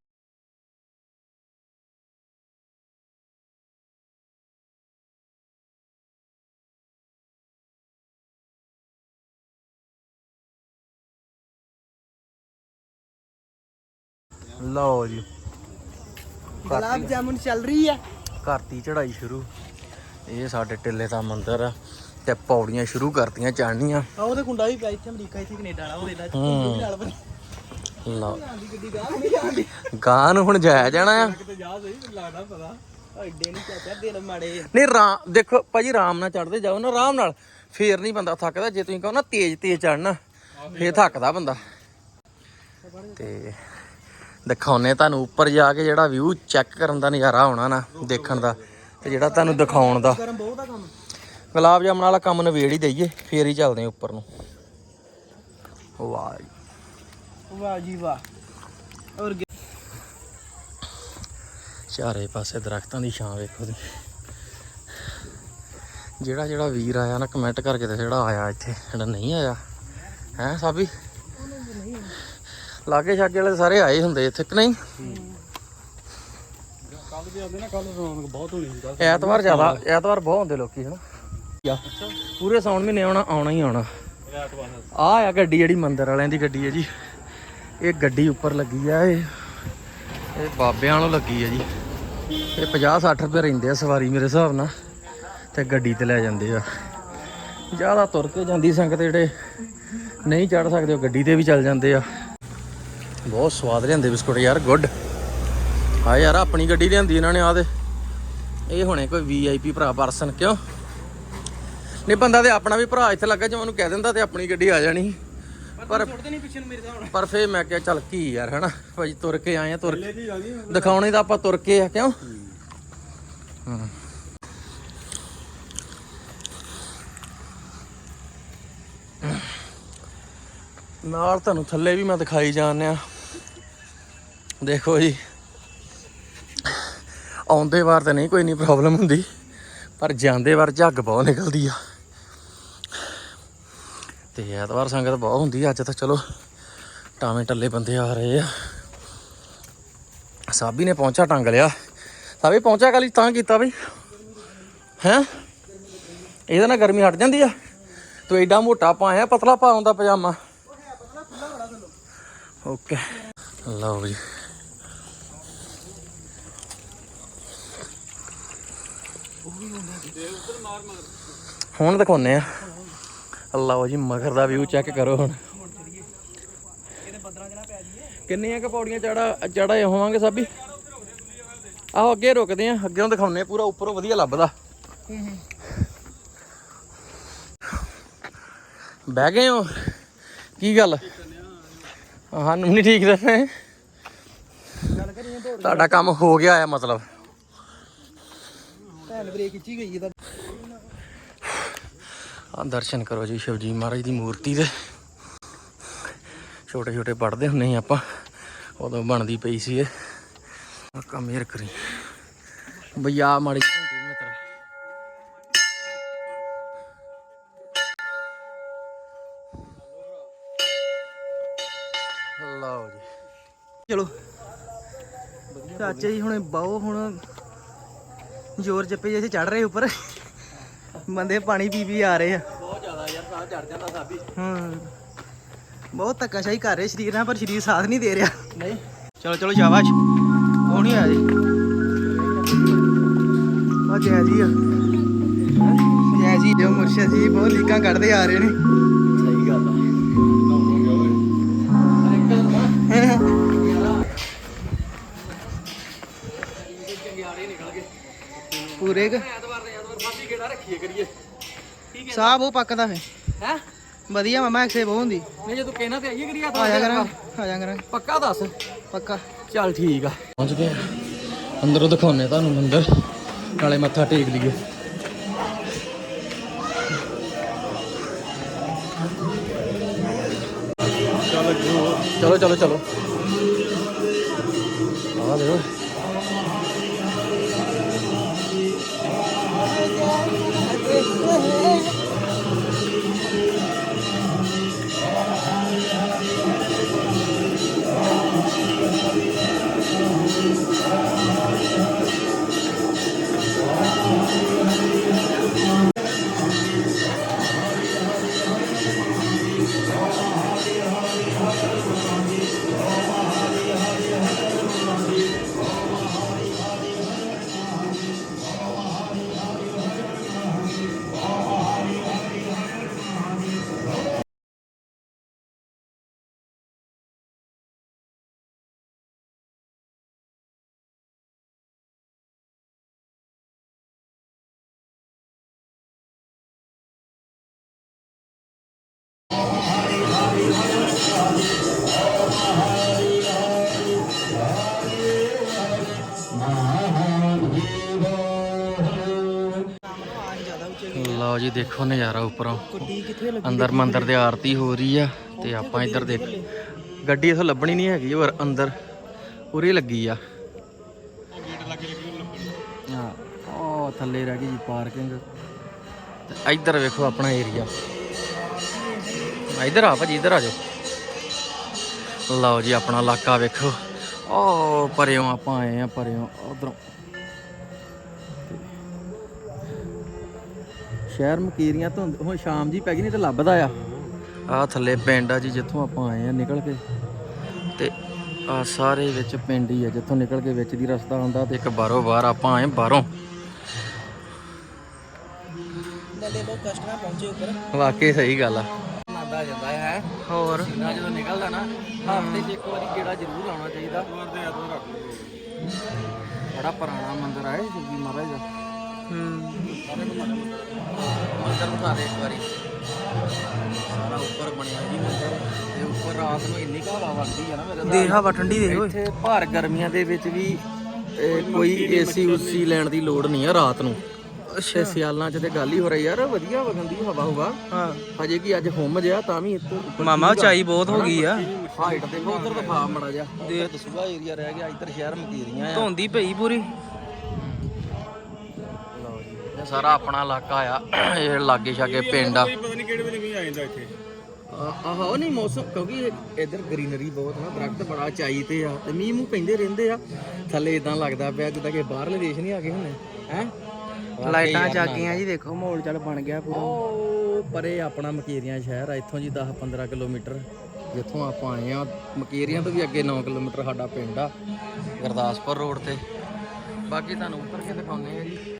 ਲਓ ਜੀ। ਗੁਲਾਬ ਜਾਮੁਨ ਚੱਲ ਰਹੀ ਆ। ਕਰਤੀ ਚੜਾਈ ਸ਼ੁਰੂ। ਇਹ ਸਾਡੇ ਟਿੱਲੇ ਦਾ ਮੰਦਿਰ ਆ ਤੇ ਪੌੜੀਆਂ ਸ਼ੁਰੂ ਕਰਤੀਆਂ ਚੜ੍ਹਨੀਆਂ। ਆ ਉਹਦੇ ਕੁੰਡਾ ਵੀ ਪਿਆ ਇੱਥੇ ਅਮਰੀਕਾ ਇੱਥੇ ਕੈਨੇਡਾ ਵਾਲਾ ਉਹਦੇ ਨਾਲ ਹੂੰ। ਨਾਲ ਬਣੀ। ਲਓ। ਜਾਂਦੀ ਗੱਡੀ ਗਾਹ ਨਹੀਂ ਜਾਂਦੀ ਗਾਂ ਨੂੰ ਹੁਣ ਜਾਇਆ ਜਾਣਾ ਆ। ਕਿਤੇ ਜਾ ਸਹੀ ਲੱਗਦਾ ਪਤਾ। ਐਡੇ ਨਹੀਂ ਚਾਚਾ ਦਿਲ ਮਾੜੇ। ਆ। ਨਹੀਂ ਰਾਮ ਦੇਖੋ ਭਾਜੀ ਆਰਾਮ ਨਾਲ ਚੜਦੇ ਜਾਓ ਨਾ ਆਰਾਮ ਨਾਲ। ਫੇਰ ਨਹੀਂ ਬੰਦਾ ਥੱਕਦਾ ਜੇ ਤੁਸੀਂ ਕਹੋ ਨਾ ਤੇਜ਼ ਤੇਜ਼ ਚੜਨਾ ਫੇਰ ਥੱਕਦਾ ਬੰਦਾ। ਤੇ ਦਿਖਾਉਨੇ ਤੁਹਾਨੂੰ ਉੱਪਰ ਜਾ ਕੇ ਜਿਹੜਾ ਵਿਊ ਚੈੱਕ ਕਰਨ ਦਾ ਨਜ਼ਾਰਾ ਆਉਣਾ ਨਾ ਦੇਖਣ ਦਾ ਤੇ ਜਿਹੜਾ ਤੁਹਾਨੂੰ ਦਿਖਾਉਣ ਦਾ। ਆ ਗੁਲਾਬ ਜਾਮਣ ਵਾਲਾ ਕੰਮ ਨਵੇੜ ਹੀ ਦਈਏ ਫੇਰ ਹੀ ਚੱਲਦੇ ਹਾਂ ਉੱਪਰ ਨੂੰ। ਵਾਹ ਜੀ। ਵਾਹ ਜੀ ਵਾਹ। ਔਰ ਚਾਰੇ ਪਾਸੇ ਦਰਖਤਾਂ ਦੀ ਛਾਂ ਵੇਖੋ ਦੀ ਜਿਹੜਾ ਜਿਹੜਾ ਵੀਰ ਆਇਆ ਨਾ ਕਮੈਂਟ ਕਰਕੇ ਤੇ ਜਿਹੜਾ ਆਇਆ ਇੱਥੇ ਜਿਹੜਾ ਨਹੀਂ ਆਇਆ। ਹੈ ਸਾਬੀ? ਲਾਗੇ ਛਾਗੇ ਵਾਲੇ ਸਾਰੇ ਆਏ ਹੁੰਦੇ ਇੱਥੇ ਕਿ ਨਹੀਂ? ਕੱਲ ਵੀ ਆਉਂਦੇ ਨਾ ਕੱਲ ਰੌਣਕ ਬਹੁਤ ਹੋਣੀ ਕੱਲ ਐਤਵਾਰ ਜ਼ਿਆਦਾ ਐਤਵਾਰ ਬਹੁਤ ਹੁੰਦੇ ਲੋਕੀ ਹਨਾ? ਪੂਰੇ ਸੌਣ ਮਹੀਨੇ ਆਉਣਾ ਆਉਣਾ ਹੀ ਆਉਣਾ। ਆ ਆ ਗੱਡੀ ਜਿਹੜੀ ਮੰਦਿਰ ਵਾਲਿਆਂ ਦੀ ਗੱਡੀ ਹੈ ਜੀ। ਇਹ ਗੱਡੀ ਉੱਪਰ ਲੱਗੀ ਆ ਇਹ। ਇਹ ਬਾਬਿਆਂ ਨੂੰ ਲੱਗੀ ਹੈ ਜੀ। ਇਹ 50 60 ਰੁਪਏ ਰਹਿੰਦੇ ਆ ਸਵਾਰੀ ਮੇਰੇ ਹਿਸਾਬ ਨਾਲ ਤੇ ਗੱਡੀ ਤੇ ਲੈ ਜਾਂਦੇ ਆ। ਜ਼ਿਆਦਾ ਤੁਰ ਕੇ ਜਾਂਦੀ ਸੰਗਤ ਜਿਹੜੇ ਨਹੀਂ ਚੜ ਸਕਦੇ ਉਹ ਗੱਡੀ ਤੇ ਵੀ ਚੱਲ ਜਾਂਦੇ ਆ। ਬਹੁਤ ਸਵਾਦ ਲਿਆਂਦੇ ਬਿਸਕੁਟ ਯਾਰ ਗੁੱਡ। ਆ ਯਾਰ ਆਪਣੀ ਗੱਡੀ ਲਿਆਂਦੀ ਇਹਨਾਂ ਨੇ ਆ ਤੇ ਇਹ ਹੁਣੇ ਕੋਈ ਵੀਆਈਪੀ ਭਰਾ ਪਰਸਨ ਕਿਉਂ? ਨਹੀਂ ਬੰਦਾ ਤੇ ਆਪਣਾ ਵੀ ਭਰਾ ਇੱਥੇ ਲੱਗਾ ਜੇ ਉਹਨੂੰ ਕਹਿ ਦਿੰਦਾ ਤੇ ਆਪਣੀ ਗੱਡੀ ਆ ਜਾਣੀ। ਪਰ ਛੋੜਦੇ ਨਹੀਂ ਪਿੱਛੇ ਨੂੰ ਮੇਰੇ ਤਾਂ ਹੁਣ। ਪਰ ਫੇਰ ਮੈਂ ਕਿਹਾ ਚੱਲ ਕੀ ਯਾਰ ਹਨਾ? ਭਾਜੀ ਤੁਰ ਕੇ ਆਏ ਆ ਤੁਰ ਕੇ ਦਿਖਾਉਣੇ ਤਾਂ ਆਪਾਂ ਤੁਰ ਕੇ ਆ ਕਿਉਂ? ਹੂੰ। ਨਾਲ ਤੁਹਾਨੂੰ ਥੱਲੇ ਵੀ ਮੈਂ ਦਿਖਾਈ ਜਾਣਿਆ। ਦੇਖੋ ਜੀ। ਆਉਂਦੇ ਵਾਰ ਤਾਂ ਨਹੀਂ, ਕੋਈ ਨਹੀਂ ਪ੍ਰੋਬਲਮ ਹੁੰਦੀ। ਪਰ ਜਾਂਦੇ ਵਾਰ ਝੱਗ ਬਹੁਤ ਨਿਕਲਦੀ ਆ। ਤੇ ਐਤਵਾਰ ਸੰਗਤ ਬਹੁਤ ਹੁੰਦੀ ਆ, ਅੱਜ ਤਾਂ ਚਲੋ ਟਾਵੇਂ ਟੱਲੇ ਬੰਦੇ ਆ ਰਹੇ ਆ। ਸਾਬੀ ਨੇ ਪਹੁੰਚਾ ਟੰਗ ਲਿਆ। ਸਾਬੀ ਪਹੁੰਚਾ ਕਾਲੀ, ਤਾਂ ਕੀਤਾ ਬਈ। ਹੈ? ਇਹਦੇ ਨਾਲ ਗਰਮੀ ਹਟ ਜਾਂਦੀ ਆ। ਤੂੰ ਐਡਾ ਮੋਟਾ ਪਾਇਆ, ਪਤਲਾ ਪਾਉਂਦਾ ਪਜਾਮਾ। ਓਕੇ। ਲਓ ਜੀ ਹੁਣ ਦਿਖਾਉਨੇ ਆ। ਲਓ ਜੀ, ਮਗਰ ਦਾ ਵਿਊ ਚੈੱਕ ਕਰੋ ਹੁਣ। ਕਿੰਨੀਆਂ ਕ ਪੌੜੀਆਂ ਚੜਾ ਚੜਾਏ ਹੋਵਾਂਗੇ ਸਾਬੀ? ਆਹੋ, ਅੱਗੇ ਰੁਕਦੇ ਆ। ਅੱਗੇੋਂ ਦਿਖਾਉਨੇ ਪੂਰਾ, ਉੱਪਰੋਂ ਵਧੀਆ ਲੱਭਦਾ। ਬਹਿ ਗਏ ਹੋ? ਕੀ ਗੱਲ? ਸਾਨੂੰ ਨਹੀਂ ਠੀਕ ਦੱਸੇ ਤੁਹਾਡਾ ਕੰਮ ਹੋ ਗਿਆ ਆ ਮਤਲਬ। ਹੈਂਡ ਬ੍ਰੇਕ ਖਿੱਚੀ ਗਈ ਇਹਦਾ ਆ ਦਰਸ਼ਨ ਕਰੋ ਜੀ ਸ਼ਿਵਜੀ ਮਹਾਰਾਜ ਦੀ ਮੂਰਤੀ ਦੇ। ਛੋਟੇ ਛੋਟੇ ਪੜਦੇ ਹੁੰਨੇ ਸੀ ਆਪਾਂ, ਉਦੋਂ ਬਣਦੀ ਪਈ ਸੀ ਇਹ। ਆਕਾ ਮੇਰ ਕਰੀ। ਬਈਆ ਮਾੜੀ ਜਿਹੀ ਘੰਟੀ ਮਿੱਤਰ। ਲਓ ਜੀ। ਚਲੋ। ਚਾਚਾ ਜੀ ਹੁਣ ਬਾਓ ਹੁਣ। ਜ਼ੋਰ ਜੱਪੇ ਜਿਹੇ ਚੜ ਰਹੇ ਉੱਪਰ। ਬੰਦੇ ਪਾਣੀ ਪੀ ਪੀ ਆ ਰਹੇ ਆ। ਬਹੁਤ ਜ਼ਿਆਦਾ ਯਾਰ ਸਾਹ ਚੜ ਜਾਂਦਾ ਸਾਬੀ। ਹੂੰ। ਬਹੁਤ ਧੱਕਾਸ਼ਾਹੀ ਕਰ ਰਹੇ ਸਰੀਰ ਨਾਲ ਪਰ ਸਰੀਰ ਸਾਥ ਨਹੀਂ ਦੇ ਰਿਹਾ। ਨਹੀਂ। ਚਲੋ ਚਲੋ ਸ਼ਾਬਾਸ਼ ਉਹ ਨਹੀਂ ਆਇਆ ਜੀ। ਉਹ ਜੈ ਜੀ ਆ। ਜੈ ਜੀ ਜੋ ਮੁਰਸ਼ਦ ਜੀ ਬਹੁਤ ਲੀਕਾਂ ਕੱਢਦੇ ਆ ਰਹੇ ਨੇ। ਸਹੀ ਗੱਲ ਆ। ਪੂਰੇ ਕ ਸਾਹ ਬਹੁਤ ਪੱਕਦਾ ਫੇ ਹੈ? ਵਧੀਆ ਮਮਾ ਐਕਸੇ ਬਹੁਤ ਹੁੰਦੀ। ਨਹੀਂ ਜੇ ਤੂੰ ਕਹਿਣਾ ਤੇ ਆਈਏ ਕਰੀਏ ਆ ਜਾ ਕਰਾਂ ਆ ਜਾ ਕਰਾਂ ਪੱਕਾ ਦੱਸ। ਪੱਕਾ। ਚੱਲ ਠੀਕ ਆ। ਪਹੁੰਚ ਗਏ। ਅੰਦਰੋਂ ਦਿਖਾਉਨੇ ਤੁਹਾਨੂੰ ਮੰਦਰ। ਨਾਲੇ ਮੱਥਾ ਟੇਕ ਲਈਏ। ਚਲੋ ਚਲੋ ਚਲੋ। ਆ ਦੇਖੋ। ਜੀ ਦੇਖੋ ਨਜ਼ਾਰਾ ਉੱਪਰੋਂ। ਅੰਦਰ ਮੰਦਰ ਦੇ ਆਰਤੀ ਹੋ ਰਹੀ ਆ ਤੇ ਆਪਾਂ ਇੱਧਰ ਦੇਖ ਗੱਡੀ ਇਥੋਂ ਲੱਭਣੀ ਨਹੀਂ ਹੈਗੀ ਪਰ ਅੰਦਰ ਪੂਰੀ ਲੱਗੀ ਆ। ਹਾਂ ਉਹ ਥੱਲੇ ਰਹਿ ਗਈ ਜੀ ਪਾਰਕਿੰਗ। ਤੇ ਇੱਧਰ ਵੇਖੋ ਆਪਣਾ ਏਰੀਆ। ਇੱਧਰ ਆ ਭਾਜੀ ਇੱਧਰ ਆ ਜਾਓ। ਲਓ ਜੀ ਆਪਣਾ ਇਲਾਕਾ ਵੇਖੋ। ਉਹ ਪਰਿਓਂ ਆਪਾਂ ਆਏ ਆ ਪਰਿਓਂ। ਉਧਰੋਂ ਸ਼ਹਿਰ ਮਕੀਰੀਆਂ ਤੋਂ ਹੁਣ ਸ਼ਾਮ ਜੀ ਪੈ ਗਈ ਨਹੀਂ ਤੇ ਲੱਭਦਾ ਆ। ਆ ਥੱਲੇ ਪਿੰਡ ਆ ਜੀ ਜਿੱਥੋਂ ਆਪਾਂ ਆਏ ਆ ਨਿਕਲ ਕੇ। ਤੇ ਆ ਸਾਰੇ ਵਿੱਚ ਪਿੰਡ ਹੀ ਆ ਜਿੱਥੋਂ ਨਿਕਲ ਕੇ ਵਿੱਚ ਦੀ ਰਸਤਾ ਹੁੰਦਾ ਤੇ ਇੱਕ ਬਾਹਰੋਂ ਬਾਹਰ ਆਪਾਂ ਆਏ ਬਾਹਰੋਂ। ਬੰਦੇ ਬਹੁਤ ਕਸ਼ਟ ਨਾਲ ਪਹੁੰਚੇ ਉੱਪਰ। ਵਾਕਈ ਸਹੀ ਗੱਲ ਆ। ਜਾਂਦਾ ਹੈ। ਹੋਰ? ਨਾ ਜਦੋਂ ਨਿਕਲਦਾ ਨਾ ਹਫ਼ਤੇ 'ਚ ਇੱਕ ਵਾਰੀ ਗੇੜਾ ਜ਼ਰੂਰ ਲਾਉਣਾ ਚਾਹੀਦਾ। ਐਤਵਾਰ ਦੇ ਐਤਵਾਰ ਰੱਖ ਲਓ ਬੜਾ ਪੁਰਾਣਾ ਮੰਦਿਰ ਆ ਇਹ ਸ਼ਿਵਜੀ ਮਹਾਰਾਜ ਦਾ। ਹੂੰ ਮੰਦਰ ਦਿਖਾ ਦੇ ਇੱਕ ਵਾਰੀ। ਸਾਰਾ ਉੱਪਰ ਬਣਿਆ ਜੀ ਮੰਦਰ। ਤੇ ਉੱਪਰ ਰਾਤ ਨੂੰ ਇੰਨੀ ਕੁ ਹਵਾ ਵਗਦੀ ਆ ਨਾ ਮੇਰੇ ਦੇਖ ਹਵਾ ਠੰਡੀ ਦੇ ਓਏ। ਇੱਥੇ ਭਾਰ ਗਰਮੀਆਂ ਦੇ ਵਿੱਚ ਵੀ ਇਹ ਕੋਈ ਏਸੀ ਉਸੀ ਲੈਣ ਦੀ ਲੋੜ ਨਹੀਂ ਆ ਰਾਤ ਨੂੰ। ਅੱਛਾ। ਸਿਆਲਾਂ 'ਚ ਤੇ ਗੱਲ ਹੀ ਹੋ ਰਹੀ ਯਾਰ ਵਧੀਆ ਵਗੰਦੀ ਹਵਾ ਹਵਾ ਹਾਂ। ਹਜੇ ਕੀ ਅੱਜ ਹੁੰਮ ਜਿਆ ਤਾਂ ਵੀ ਇੱਥੇ ਮਾਮਾ ਉਚਾਈ ਬਹੁਤ ਹੋ ਗਈ ਆ। ਹਾਈਟ ਦੇਖੋ ਉਧਰ ਦਿਖਾ ਮੜਾ ਜਾ ਦੇ ਦਸੂਗਾ ਏਰੀਆ ਰਹਿ ਗਿਆ ਇੱਧਰ ਸ਼ਹਿਰ ਮਕੀਰੀਆਂ ਆ। ਧੁੰਦੀ ਪਈ ਪੂਰੀ। ਇਹ ਸਾਰਾ ਆਪਣਾ ਇਲਾਕਾ ਆ ਇਹ ਲਾਗੇ ਛਾਗੇ ਪਿੰਡ ਆ। ਪਤਾ ਨਹੀਂ ਕਿਹੜੇ ਵੇਲੇ ਮੀਂਹ ਆ ਜਾਂਦਾ ਇੱਥੇ। ਆਹੋ ਨਹੀਂ ਮੌਸਮ ਕਿਉਂਕਿ ਇੱਧਰ ਗ੍ਰੀਨਰੀ ਬਹੁਤ ਨਾ ਦਰਖਤ ਬੜਾ ਚਾਈ ਤੇ ਆ ਤੇ ਮੀਂਹ ਮੂੰਹ ਪੈਂਦੇ ਰਹਿੰਦੇ ਆ। ਥੱਲੇ ਇਦਾਂ ਲੱਗਦਾ ਪਿਆ ਜਿੱਦਾਂ ਕਿ ਬਾਹਰਲੇ ਦੇਸ਼ ਨਹੀਂ ਆ ਗਏ ਹੁੰਨੇ ਹੈ? ਲਾਈਟਾਂ ਜਾਗੀਆਂ ਜੀ ਦੇਖੋ ਮਾਹੌਲ ਚੱਲ ਬਣ ਗਿਆ ਪੂਰਾ। ਉਹ ਪਰੇ ਆਪਣਾ ਮਕੇਰੀਆਂ ਸ਼ਹਿਰ ਆ ਇੱਥੋਂ ਜੀ 10 15 ਕਿਲੋਮੀਟਰ ਜਿੱਥੋਂ ਆਪਾਂ ਆਏ ਆ। ਮਕੇਰੀਆਂ ਤੋਂ ਵੀ ਅੱਗੇ 9 ਕਿਲੋਮੀਟਰ ਸਾਡਾ ਪਿੰਡ ਆ ਗੁਰਦਾਸਪੁਰ ਰੋਡ ਤੇ। ਬਾਕੀ ਤੁਹਾਨੂੰ ਉੱਪਰ ਕੇ ਦਿਖਾਉਂਦੇ ਆ ਜੀ।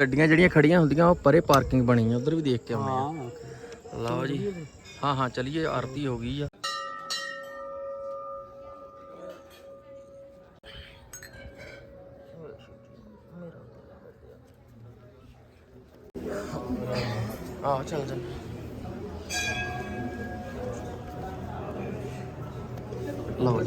ਗੱਡੀਆਂ ਜਿਹੜੀਆਂ ਖੜੀਆਂ ਹੁੰਦੀਆਂ ਉਹ ਪਰੇ ਪਾਰਕਿੰਗ ਬਣੀ ਆ ਉਧਰ ਵੀ ਦੇਖ ਕੇ ਆਉਂਦੇ ਆ। ਲਓ ਜੀ। ਹਾਂ ਹਾਂ ਚਲਿਏ ਆਰਤੀ ਹੋ ਗਈ ਆ। ਆ ਚੱਲ ਚੱਲ। ਲਓ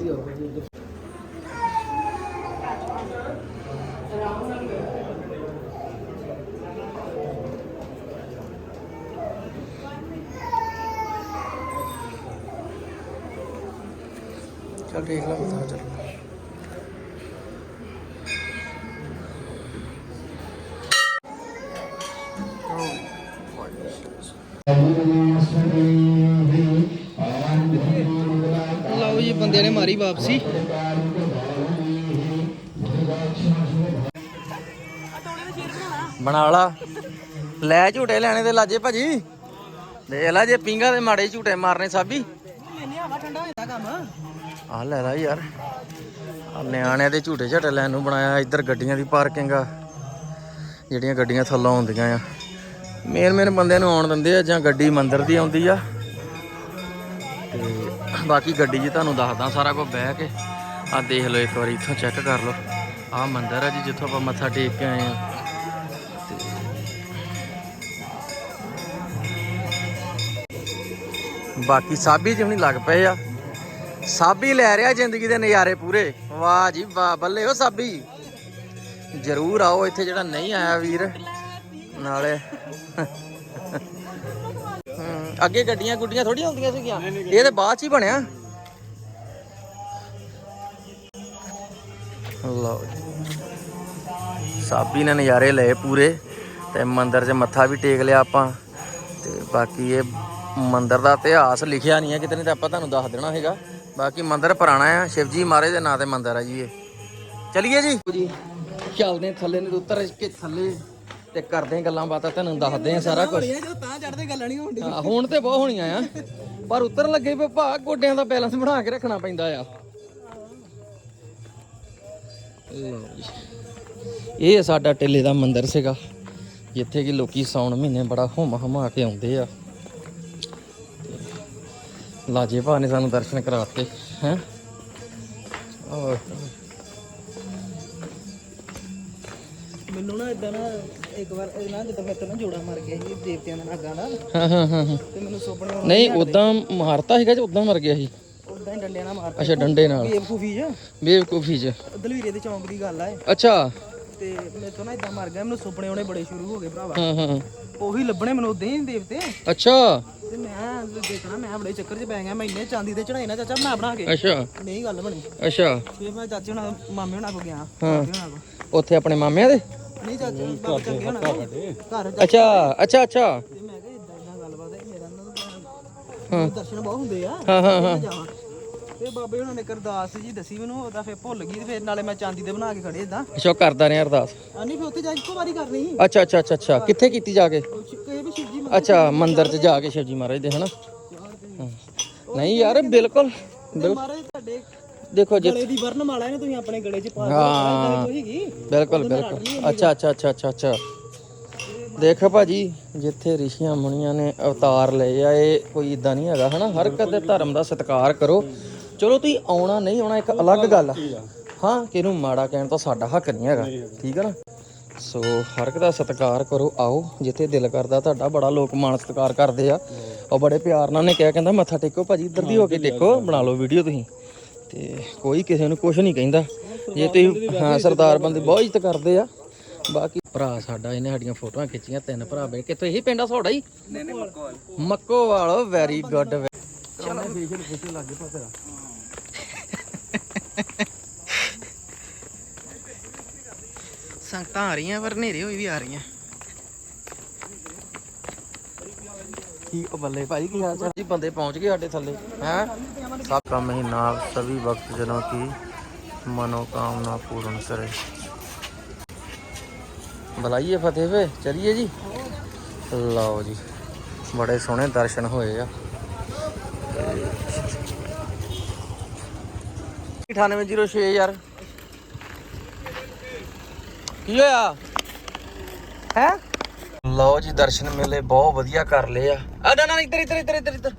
ਦੇਖ ਲਾ ਬਤਾ ਚੱਲ। ਲਓ ਜੀ ਬੰਦਿਆਂ ਨੇ ਮਾਰੀ ਵਾਪਸੀ। ਬਣਾ ਲਾ ਲੈ ਝੂਟੇ ਲੈਣੇ ਤੇ ਲਾਜੇ ਭਾਜੀ। ਦੇਖ ਲੈ ਜੇ ਪਿੰਗਾ ਦੇ ਮਾੜੇ ਝੂਟੇ ਮਾਰਨੇ ਸਾਬੀ ਇੰਨੀ ਹਵਾ ਠੰਡਾ ਹੋ ਜਾਂਦਾ ਕੰਮ ਆ ਲੈ ਲੈ ਯਾਰ। ਆ ਨਿਆਣਿਆਂ ਦੇ ਝੂਟੇ ਝਾਟੇ ਲੈਣ ਨੂੰ ਬਣਾਇਆ, ਇੱਧਰ ਗੱਡੀਆਂ ਦੀ ਪਾਰਕਿੰਗ ਆ। ਜਿਹੜੀਆਂ ਗੱਡੀਆਂ ਥੱਲੋਂ ਆਉਂਦੀਆਂ ਆ। ਮੇਨ ਮੇਨ ਬੰਦਿਆਂ ਨੂੰ ਆਉਣ ਦਿੰਦੇ ਆ ਜਾਂ ਗੱਡੀ ਮੰਦਰ ਦੀ ਆਉਂਦੀ ਆ। ਤੇ ਬਾਕੀ ਗੱਡੀ ਜੀ ਤੁਹਾਨੂੰ ਦੱਸਦਾ ਸਾਰਾ ਕੁਝ ਬਹਿ ਕੇ। ਆ ਦੇਖ ਲਓ ਇੱਕ ਵਾਰੀ, ਇੱਥੋਂ ਚੈੱਕ ਕਰ ਲਓ। ਆ ਮੰਦਰ ਆ ਜੀ, ਜਿੱਥੋਂ ਆਪਾਂ ਮੱਥਾ ਟੇਕ ਕੇ ਆਏ ਆ। ਬਾਕੀ ਸਾਬੀ ਜਿਉਂ ਨਹੀਂ ਲੱਗ ਪਏ ਆ। ਸਾਬੀ ਲੈ ਰਿਹਾ ਜ਼ਿੰਦਗੀ ਦੇ ਨਜ਼ਾਰੇ ਪੂਰੇ। ਵਾਹ ਜੀ ਵਾਹ, ਬੱਲੇ ਉਹ ਸਾਬੀ। ਜਰੂਰ ਆਓ ਇੱਥੇ ਜਿਹੜਾ ਨਹੀਂ ਆਇਆ ਵੀਰ। ਨਾਲੇ। ਅੱਗੇ ਗੱਡੀਆਂ ਗੁੱਡੀਆਂ ਥੋੜੀਆਂ ਹੁੰਦੀਆਂ ਸੀਗੀਆਂ। ਇਹ ਤੇ ਬਾਅਦ ਚ ਹੀ ਬਣਿਆ। ਲਓ ਸਾਬੀ ਨੇ ਨਜ਼ਾਰੇ ਲਏ ਪੂਰੇ ਤੇ ਮੰਦਿਰ 'ਚ ਮੱਥਾ ਵੀ ਟੇਕ ਲਿਆ ਆਪਾਂ। ਤੇ ਬਾਕੀ ਇਹ ਮੰਦਿਰ ਦਾ ਇਤਿਹਾਸ ਲਿਖਿਆ ਨਹੀਂ ਹੈ, ਕਿਤੇ ਨਹੀਂ ਤਾਂ ਆਪਾਂ ਤੁਹਾਨੂੰ ਦੱਸ ਦੇਣਾ ਹੈਗਾ। ਬਾਕੀ ਮੰਦਿਰ ਪੁਰਾਣਾ ਆ ਸ਼ਿਵਜੀ ਮਹਾਰਾਜ ਦੇ ਨਾਂ ਤੇ ਮੰਦਿਰ ਆ ਜੀ ਇਹ। ਚਲਿਏ ਜੀ। ਜੀ ਚੱਲਦੇ ਥੱਲੇ ਨੂੰ ਉਤਰ ਕੇ ਥੱਲੇ ਤੇ ਕਰਦੇ ਗੱਲਾਂ ਬਾਤਾਂ ਤੁਹਾਨੂੰ ਦੱਸਦੇ ਆ ਸਾਰਾ ਕੁਝ ਜਦੋਂ ਤਾਂ ਚੜਦੇ ਗੱਲਾਂ ਨਹੀਂ ਹੁੰਦੀ ਹਾਂ, ਹੁਣ ਤੇ ਬਹੁਤ ਹੋਣੀਆਂ ਆ। ਪਰ ਉਤਰਨ ਲੱਗੇ ਪਏ ਭਾ ਗੋਡਿਆਂ ਦਾ ਬੈਲੈਂਸ ਬਣਾ ਕੇ ਰੱਖਣਾ ਪੈਂਦਾ ਆ। ਇਹ ਸਾਡਾ ਟਿੱਲੇ ਦਾ ਮੰਦਿਰ ਸੀਗਾ ਜਿੱਥੇ ਕਿ ਲੋਕੀ ਸੌਣ ਮਹੀਨੇ ਬੜਾ ਹੁਮ ਹਮਾ ਕੇ ਆਉਂਦੇ ਆ। ਲਾਜੇ ਭਾ ਨੇ ਸਾਨੂੰ ਦਰਸ਼ਨ ਕਰਾਤੇ ਹੈ? ਮੈਨੂੰ ਨਾ ਇਦਾਂ ਨਾ ਇੱਕ ਵਾਰ ਇਹ ਨਾ ਜਦੋਂ ਮੈਂ ਤੇ ਜੋੜਾ ਮਰ ਗਿਆ ਸੀ ਦੇਵਤਿਆਂ ਦਾ ਨਾਗਾਂ ਦਾ ਹਾਂ ਹਾਂ ਹਾਂ ਹਾਂ। ਤੇ ਮੈਨੂੰ ਸੁਪਨੇ ਨਹੀਂ ਉਦਾਂ ਮਾਰਤਾ ਸੀਗਾ ਜਾਂ ਉਦਾਂ ਮਰ ਗਿਆ ਸੀ? ਉਦਾਂ ਹੀ ਡੰਡਿਆਂ ਨਾਲ ਮਾਰਦੇ ਅੱਛਾ ਡੰਡੇ ਨਾਲ। ਬੇਵਕੂਫੀ ਚ। ਬੇਵਕੂਫੀ ਚ। ਦਲਵੀਰੇ ਦੇ ਚੌਂਕ ਦੀ ਗੱਲ ਆ ਇਹ। ਅੱਛਾ। ਤੇ ਮੇਰੇ ਤੋਂ ਨਾ ਇਦਾਂ ਮਰ ਗਿਆ ਮੈਨੂੰ ਸੁਪਨੇ ਆਉਣੇ ਬੜੇ ਸ਼ੁਰੂ ਹੋ ਗਏ ਭਰਾਵਾ। ਹਾਂ ਹਾਂ। ਉਹੀ ਲੱਭਣੇ ਮੈਨੂੰ ਉਦਾਂ ਹੀ ਦੇਵਤੇ। ਅੱਛਾ। ਤੇ ਮੈਂ ਦੇਖਣਾ ਮੈਂ ਬੜੇ ਚੱਕਰ 'ਚ ਪੈ ਗਿਆ ਮੈਂ ਇੰਨੇ ਚਾਂਦੀ ਦੇ ਚੜਾਈ ਨਾ ਚਾਚਾ ਬਣਾ ਬਣਾ ਕੇ। ਅੱਛਾ। ਨਹੀਂ ਗੱਲ ਬਣੀ। ਅੱਛਾ। ਫਿਰ ਮੈਂ ਚਾਚੇ ਹੁਣਾਂ ਮਾਮੇ ਹੁਣਾਂ ਕੋ ਗਿਆ। ਹਾਂ। ਚਾਚੇ ਹੁਣਾਂ ਕੋ ਉੱਥੇ ਆਪਣੇ ਮਾਮਿਆਂ ਦੇ? ਨਹੀਂ ਚਾਚੇ ਬਾਬਾ ਚੰਗੇ ਹੁਣਾਂ ਕੋਲ। ਘਰ ਜਾ ਅੱਛਾ ਅੱਛਾ ਅੱਛਾ। ਤੇ ਮੈਂ ਕਿਹਾ ਇਦਾਂ ਇਦਾਂ ਗੱਲਬਾਤ ਹੈ ਮੇਰਾ ਨਾ ਹਾਂ। ਦਰਸ਼ਨ ਬਹੁਤ ਹੁੰਦੇ ਆ। ਹਾਂ ਹਾਂ ਹਾਂ। ਜਾਵਾਂ। ਤੇ ਬਾਬੇ ਹੁਣਾਂ ਨੇ ਕਰਦਾਸ ਜੀ ਦੱਸੀ ਮੈਨੂੰ ਉਹਦਾ ਫਿਰ ਭੁੱਲ ਗਈ ਤੇ ਫਿਰ ਨਾਲੇ ਮੈਂ ਚਾਂਦੀ ਦੇ ਬਣਾ ਕੇ ਖੜੇ ਇਦਾਂ ਅੱਛਾ ਉਹ ਕਰਦਾ ਰਿਹਾ ਅਰਦਾਸ? ਆ ਨਹੀਂ ਫਿਰ ਉੱਥੇ ਜਾ ਕੇ ਇੱਕੋ ਵਾਰੀ ਕਰਨੀ ਸੀ। ਅੱਛਾ ਅੱਛਾ ਅੱਛਾ ਅੱਛਾ। ਕਿੱਥੇ ਕੀਤੀ ਜਾ ਕੇ? ਉਹ ਚ- ਇਹ ਵੀ ਸ਼ਿਵ ਜੀ ਅੱਛਾ ਮੰਦਿਰ 'ਚ ਜਾ ਕੇ ਸ਼ਿਵਜੀ ਮਹਾਰਾਜ ਦੇ ਹਨਾ? ਹਾਂ। ਨਹੀਂ ਯਾਰ ਬਿਲਕੁਲ। ਮੰਦਿਰ ਮਹਾਰਾਜ ਤੁਹਾਡੇ ਦੇਖੋ ਜੀ ਗਲੇ ਦੀ ਵਰਨ ਮਾਲਾ ਨੇ ਤੁਸੀਂ ਆਪਣੇ ਗਲੇ 'ਚ ਪਾ ਹਾਂ। ਕੇ ਹੋਈਗੀ ਬਿਲਕੁਲ ਬਿਲਕੁਲ। ਅੱਛਾ ਅੱਛਾ ਅੱਛਾ ਅੱਛਾ ਅੱਛਾ। ਦੇਖ ਭਾਜੀ ਜਿੱਥੇ ਰਿਸ਼ੀਆਂ ਮੁਨੀਆਂ ਨੇ ਅਵਤਾਰ ਲਏ ਆ ਇਹ ਕੋਈ ਇਦਾਂ ਨਹੀਂ ਹੈਗਾ ਹਨਾ? ਹਰ ਇੱਕ ਦੇ ਧਰਮ ਦਾ ਸਤਿਕਾਰ ਕਰੋ। ਚਲੋ ਤੁਸੀਂ ਆਉਣਾ ਨਹੀਂ ਆਉਣਾ ਇੱਕ ਅਲੱਗ ਗੱਲ ਆ। ਹਾਂ ਕਿਹਨੂੰ ਮਾੜਾ ਕਹਿਣ ਤੋਂ ਸਾਡਾ ਹੱਕ ਨਹੀਂ ਹੈਗਾ। ਠੀਕ ਹੈ ਨਾ? ਸੋ ਹਰ ਇੱਕ ਦਾ ਸਤਿਕਾਰ ਕਰੋ ਆਓ ਜਿੱਥੇ ਦਿਲ ਕਰਦਾ ਤੁਹਾਡਾ ਬੜਾ ਲੋਕ ਮਾਣ ਸਤਿਕਾਰ ਕਰਦੇ ਆ। ਉਹ ਬੜੇ ਪਿਆਰ ਨਾਲ ਨੇ ਕਿਹਾ ਕਹਿੰਦਾ ਮੱਥਾ ਟੇਕੋ ਭਾਜੀ ਇੱਧਰ ਦੀ ਹੋ ਕੇ ਦੇਖੋ ਬਣਾ ਲਓ ਵੀਡੀਓ ਤੁਸੀਂ। ਤੇ ਕੋਈ ਕਿਸੇ ਨੂੰ ਕੁਝ ਨਹੀਂ ਕਹਿੰਦਾ। ਜੇ ਤੁਸੀਂ ਹਾਂ ਸਰਦਾਰ ਬੰਦੇ ਬਹੁਤ ਇੱਜ਼ਤ ਕਰਦੇ ਆ। ਬਾਕੀ ਭਰਾ ਸਾਡਾ ਇਹਨੇ ਸਾਡੀਆਂ ਫੋਟੋਆਂ ਖਿੱਚੀਆਂ ਤਿੰਨ ਭਰਾ ਬੈ ਕਿੱਥੋਂ ਇਹੀ ਪਿੰਡ ਆ ਤੁਹਾਡਾ ਹੀ? ਮੱਕੋਵਾਲ। ਵੈਰੀ ਗੁੱਡ ਚਲੋ। ਫੇਸ਼ੀਅਲ ਫੇਸ਼ੀਅਲ ਲੱਗ ਪਾ ਤੇਰਾ ਸੰਗਤਾਂ ਆ ਰਹੀਆਂ ਪਰ ਹਨੇਰੇ ਹੋਈ ਵੀ ਆ ਰਹੀਆਂ। ਕੀ ਉਹ ਬੱਲੇ ਭਾਈ ਕੀ ਹਾਲ ਚਾਲ? ਜੀ ਬੰਦੇ ਪਹੁੰਚ ਗਏ ਸਾਡੇ ਥੱਲੇ ਹੈ? ਸਭ ਕਾ ਮਹੀਨਾ ਸਭੀ ਵਕਤ ਜਨੋਂ ਕੀ ਮਨੋਕਾਮਨਾ ਪੂਰਨ ਕਰੇ। ਬੁਲਾਈਏ ਫਤਿਹ ਵੇ ਚਲਿਏ ਜੀ? ਲਓ ਜੀ ਬੜੇ ਸੋਹਣੇ ਦਰਸ਼ਨ ਹੋਏ ਆ। 9806 ਯਾਰ ਕੀ ਹੋਇਆ? ਹੈ? ਲਓ ਜੀ, ਦਰਸ਼ਨ ਮੇਲੇ ਬਹੁਤ ਵਧੀਆ ਕਰ ਲਏ ਆ। ਆ, ਨਾ ਨਾ, ਇੱਧਰ ਇੱਧਰ ਇੱਧਰ ਇੱਧਰ ਇੱਧਰ।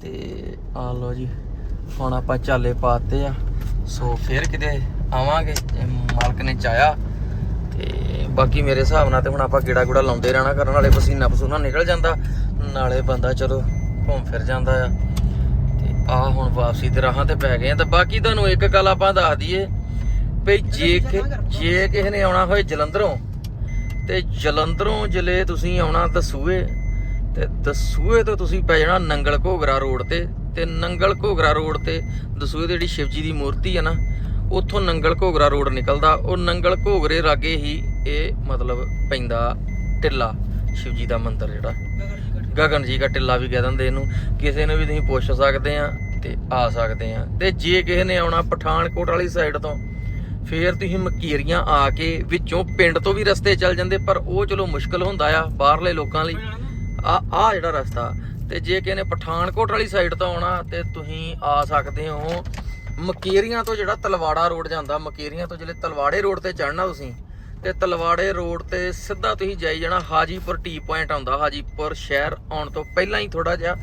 ਤੇ ਆ ਲਓ ਜੀ, ਹੁਣ ਆਪਾਂ ਚਾਲੇ ਪਾਤੇ ਆ। ਸੋ ਫੇਰ ਕਿਤੇ ਆਵਾਂਗੇ ਮਾਲਕ ਨੇ ਚਾਹਿਆ। ਤੇ ਬਾਕੀ ਮੇਰੇ ਹਿਸਾਬ ਨਾਲ ਤੇ ਹੁਣ ਆਪਾਂ ਗੇੜਾ ਗੁੜਾ ਲਾਉਂਦੇ ਰਹਿਣਾ, ਕਰਨ ਵਾਲੇ ਪਸੀਨਾ ਪਸੂਨਾ ਨਿਕਲ ਜਾਂਦਾ। ਨਾਲੇ ਬੰਦਾ ਚਲੋ ਘੁੰਮ ਫਿਰ ਜਾਂਦਾ ਆ। ਤੇ ਆ ਹੁਣ ਵਾਪਸੀ ਦੇ ਰਾਹਾਂ ਤੇ ਪੈ ਗਏ ਆ। ਤੇ ਬਾਕੀ ਤੁਹਾਨੂੰ ਇੱਕ ਗੱਲ ਆਪਾਂ ਦੱਸ ਦਈਏ ਵੀ ਜੇ ਜੇ ਕਿਸੇ ਨੇ ਆਉਣਾ ਹੋਏ ਜਲੰਧਰੋਂ, ਤੇ ਜਲੰਧਰੋਂ ਜਿਲੇ ਤੁਸੀਂ ਆਉਣਾ ਦਸੂਏ, ਤੇ ਦਸੂਏ ਤੋਂ ਤੁਸੀਂ ਪੈ ਜਾਣਾ ਨੰਗਲ ਘੋਗਰਾ ਰੋਡ ਤੇ। ਤੇ ਨੰਗਲ ਘੋਗਰਾ ਰੋਡ ਤੇ ਦਸੂਏ ਦੀ ਜਿਹੜੀ ਸ਼ਿਵਜੀ ਦੀ ਮੂਰਤੀ ਹੈ ਨਾ, ਉੱਥੋਂ ਨੰਗਲ ਘੋਗਰਾ ਰੋਡ ਨਿਕਲਦਾ। ਉਹ ਨੰਗਲ ਘੋਗਰੇ ਰਾਗੇ ਹੀ ਇਹ ਮਤਲਬ ਪੈਂਦਾ ਟਿੱਲਾ, ਸ਼ਿਵਜੀ ਦਾ ਮੰਦਿਰ ਜਿਹੜਾ। ਗਗਨ ਜੀ ਦਾ ਟਿੱਲਾ ਵੀ ਕਹਿ ਦਿੰਦੇ ਇਹਨੂੰ, ਕਿਸੇ ਨੂੰ ਵੀ ਤੁਸੀਂ ਪੁੱਛ ਸਕਦੇ ਆ ਤੇ ਆ ਸਕਦੇ ਆ। ਤੇ ਜੇ ਕਿਸੇ ਨੇ ਆਉਣਾ ਪਠਾਨਕੋਟ ਵਾਲੀ ਸਾਈਡ ਤੋਂ, ਫੇਰ ਤੁਸੀਂ ਮਕੀਰੀਆਂ ਆ ਕੇ ਵਿੱਚੋਂ ਪਿੰਡ ਤੋਂ ਵੀ ਰਸਤੇ ਚੱਲ ਜਾਂਦੇ, ਪਰ ਉਹ ਚਲੋ ਮੁਸ਼ਕਲ ਹੁੰਦਾ ਆ ਬਾਹਰਲੇ ਲੋਕਾਂ ਲਈ। ਆ ਆ ਜਿਹੜਾ ਰਸਤਾ, ਤੇ ਜੇ ਕਿਸੇ ਨੇ ਪਠਾਨਕੋਟ ਵਾਲੀ ਸਾਈਡ ਤੋਂ ਆਉਣਾ, ਤੇ ਤੁਸੀਂ ਆ ਸਕਦੇ ਹੋ ਮਕੀਰੀਆਂ ਤੋਂ ਜਿਹੜਾ ਤਲਵਾੜਾ ਰੋਡ ਜਾਂਦਾ, ਮਕੀਰੀਆਂ ਤੋਂ ਜਿਹੜੇ ਤਲਵਾੜੇ ਰੋਡ ਤੇ ਚੜਨਾ ਤੁਸੀਂ ਤੇ ਤਲਵਾੜੇ ਰੋਡ ਤੇ ਸਿੱਧਾ ਤੁਸੀਂ ਜਾਈ ਜਾਣਾ ਹਾਜੀਪੁਰ ਟੀ ਪੁਆਇੰਟ ਆਉਂਦਾ। ਹਾਜੀਪੁਰ ਸ਼ਹਿਰ ਆਉਣ ਤੋਂ ਪਹਿਲਾਂ ਹੀ ਥੋੜਾ ਜਿਹਾ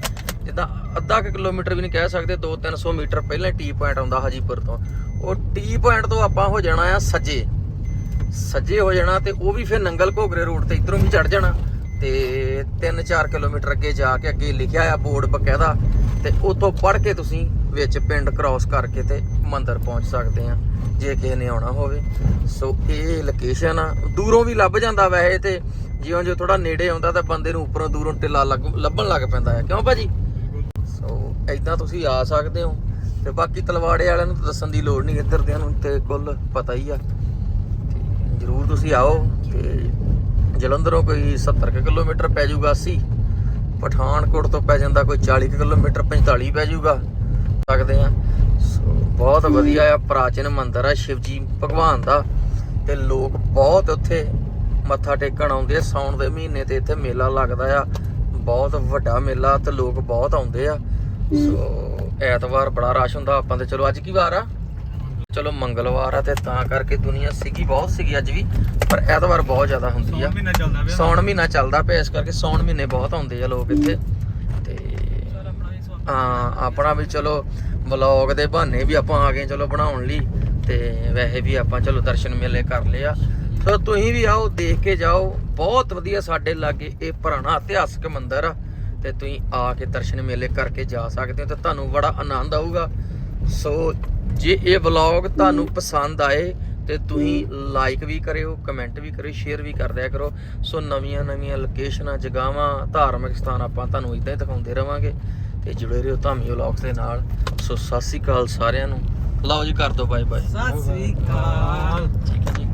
ਜਿੱਦਾਂ ਅੱਧਾ ਕੁ ਕਿਲੋਮੀਟਰ ਵੀ ਨਹੀਂ ਕਹਿ ਸਕਦੇ 2-300 ਮੀਟਰ ਪਹਿਲਾਂ ਟੀ ਪੁਆਇੰਟ ਆਉਂਦਾ ਹਾਜੀਪੁਰ ਤੋਂ। ਉਹ ਟੀ ਪੁਆਇੰਟ ਤੋਂ ਆਪਾਂ ਹੋ ਜਾਣਾ ਆ ਸੱਜੇ। ਸੱਜੇ ਹੋ ਜਾਣਾ ਤੇ ਉਹ ਵੀ ਫਿਰ ਨੰਗਲ ਘੋਗਰੇ ਰੋਡ ਤੇ ਇਧਰੋਂ ਵੀ ਚੜ ਜਾਣਾ। ਤੇ 3-4 ਕਿਲੋਮੀਟਰ ਅੱਗੇ ਜਾ ਕੇ ਅੱਗੇ ਲਿਖਿਆ ਆ ਬੋਰਡ ਬਕਾਇਦਾ ਤੇ ਉਤੋਂ ਪੜ ਕੇ ਤੁਸੀਂ ਵਿੱਚ ਪਿੰਡ ਕ੍ਰਾਸ ਕਰਕੇ ਤੇ ਮੰਦਰ ਪਹੁੰਚ ਸਕਦੇ ਆ ਜੇ ਕਿਸੇ ਨੇ ਆਉਣਾ ਹੋਵੇ। ਸੋ ਇਹ ਲੋਕੇਸ਼ਨ ਆ, ਦੂਰੋਂ ਵੀ ਲੱਭ ਜਾਂਦਾ ਵੈਸੇ ਤੇ ਜਿਉਂ ਜਿਉਂ ਥੋੜਾ ਨੇੜੇ ਆਉਂਦਾ ਤਾਂ ਬੰਦੇ ਨੂੰ ਉੱਪਰੋਂ ਦੂਰੋਂ ਟਿੱਲਾ ਲੱਗ- ਲੱਭਣ ਲੱਗ ਪੈਂਦਾ ਹੈ ਕਿਉਂ ਭਾਜੀ? ਸੋ ਐਦਾਂ ਤੁਸੀਂ ਆ ਸਕਦੇ ਹੋ ਤੇ ਬਾਕੀ ਤਲਵਾੜੇ ਵਾਲਿਆਂ ਨੂੰ ਤਾਂ ਦੱਸਣ ਦੀ ਲੋੜ ਨਹੀਂ, ਇੱਧਰ ਦਿਆਂ ਨੂੰ ਤੇ ਕੁੱਲ ਪਤਾ ਹੀ ਆ। ਜਰੂਰ ਤੁਸੀਂ ਆਓ ਤੇ ਜਲੰਧਰੋਂ ਕੋਈ 70 ਕੁ ਕਿਲੋਮੀਟਰ ਪੈ ਜਾਊਗਾ 80 ਪਠਾਨਕੋਟ ਤੋਂ ਪੈ ਜਾਂਦਾ ਕੋਈ 40 ਕੁ ਕਿਲੋਮੀਟਰ 45 ਪੈ ਜਾਊਗਾ। ਸਕਦੇ ਆ। ਸੋ ਬਹੁਤ ਵਧੀਆ ਆ ਪ੍ਰਾਚੀਨ ਮੰਦਿਰ ਆ ਸ਼ਿਵਜੀ ਭਗਵਾਨ ਦਾ। ਤੇ ਲੋਕ ਬਹੁਤ ਉੱਥੇ ਮੱਥਾ ਟੇਕਣ ਆਉਂਦੇ ਆ ਸਾਉਣ ਦੇ ਮਹੀਨੇ ਤੇ ਇੱਥੇ ਮੇਲਾ ਲੱਗਦਾ ਆ। ਬਹੁਤ ਵੱਡਾ ਮੇਲਾ ਤੇ ਲੋਕ ਬਹੁਤ ਆਉਂਦੇ ਆ। ਸੋ ਐਤਵਾਰ ਬੜਾ ਰਸ਼ ਹੁੰਦਾ ਆਪਾਂ ਤੇ। ਚਲੋ ਅੱਜ ਕੀ ਵਾਰ ਆ? ਚਲੋ ਮੰਗਲਵਾਰ ਆ ਤੇ ਤਾਂ ਕਰਕੇ ਦੁਨੀਆ ਸੀਗੀ ਬਹੁਤ ਸੀਗੀ ਅੱਜ ਵੀ ਪਰ ਐਤਵਾਰ ਬਹੁਤ ਜ਼ਿਆਦਾ ਹੁੰਦੀ ਆ। ਮਹੀਨਾ ਚੱਲਦਾ ਪਿਆ। ਸੌਣ ਮਹੀਨਾ ਚੱਲਦਾ ਪਿਆ ਇਸ ਕਰਕੇ ਸੌਣ ਮਹੀਨੇ ਬਹੁਤ ਆਉਂਦੇ ਆ ਲੋਕ ਇੱਥੇ। ਹਾਂ, ਆਪਣਾ ਵੀ ਚਲੋ ਵਲੌਗ ਦੇ ਬਹਾਨੇ ਵੀ ਆਪਾਂ ਆ ਗਏ ਚਲੋ ਬਣਾਉਣ ਲਈ ਤੇ ਵੈਸੇ ਵੀ ਆਪਾਂ ਚਲੋ ਦਰਸ਼ਨ ਮੇਲੇ ਕਰ ਲਿਆ ਸੋ ਤੁਸੀਂ ਵੀ ਆਓ, ਦੇਖ ਕੇ ਜਾਓ। ਬਹੁਤ ਵਧੀਆ ਸਾਡੇ ਲਾਗੇ ਇਹ ਪੁਰਾਣਾ ਇਤਿਹਾਸਕ ਮੰਦਿਰ ਆ ਤੇ ਤੁਸੀਂ ਆ ਕੇ ਦਰਸ਼ਨ ਮੇਲੇ ਕਰਕੇ ਜਾ ਸਕਦੇ ਹੋ ਤੇ ਤੁਹਾਨੂੰ ਬੜਾ ਆਨੰਦ ਆਊਗਾ। ਸੋ ਜੇ ਇਹ ਵਲੌਗ ਤੁਹਾਨੂੰ ਪਸੰਦ ਆਏ ਤੇ ਤੁਸੀਂ ਲਾਈਕ ਵੀ ਕਰਿਓ ਕਮੈਂਟ ਵੀ ਕਰਿਓ ਸ਼ੇਅਰ ਵੀ ਕਰ ਦਿਆ ਕਰੋ। ਸੋ ਨਵੀਆਂ ਨਵੀਆਂ ਲੋਕੇਸ਼ਨਾਂ ਜਗਾਵਾਂ ਧਾਰਮਿਕ ਸਥਾਨ ਆਪਾਂ ਤੁਹਾਨੂੰ ਇਦਾਂ ਹੀ ਦਿਖਾਉਂਦੇ ਰਵਾਂਗੇ। ਤੇ ਜੁੜੇ ਰਹੋ ਧਾਮੀ ਵਲੌਗਸ ਦੇ ਨਾਲ। ਸੋ ਸਤਿ ਸ੍ਰੀ ਅਕਾਲ ਸਾਰਿਆਂ ਨੂੰ। ਲਓ ਜੀ ਕਰ ਦਿਓ ਬਾਏ ਬਾਏ ਸਤਿ ਸ੍ਰੀ ਅਕਾਲ। ਠੀਕ ਹੈ ਜੀ।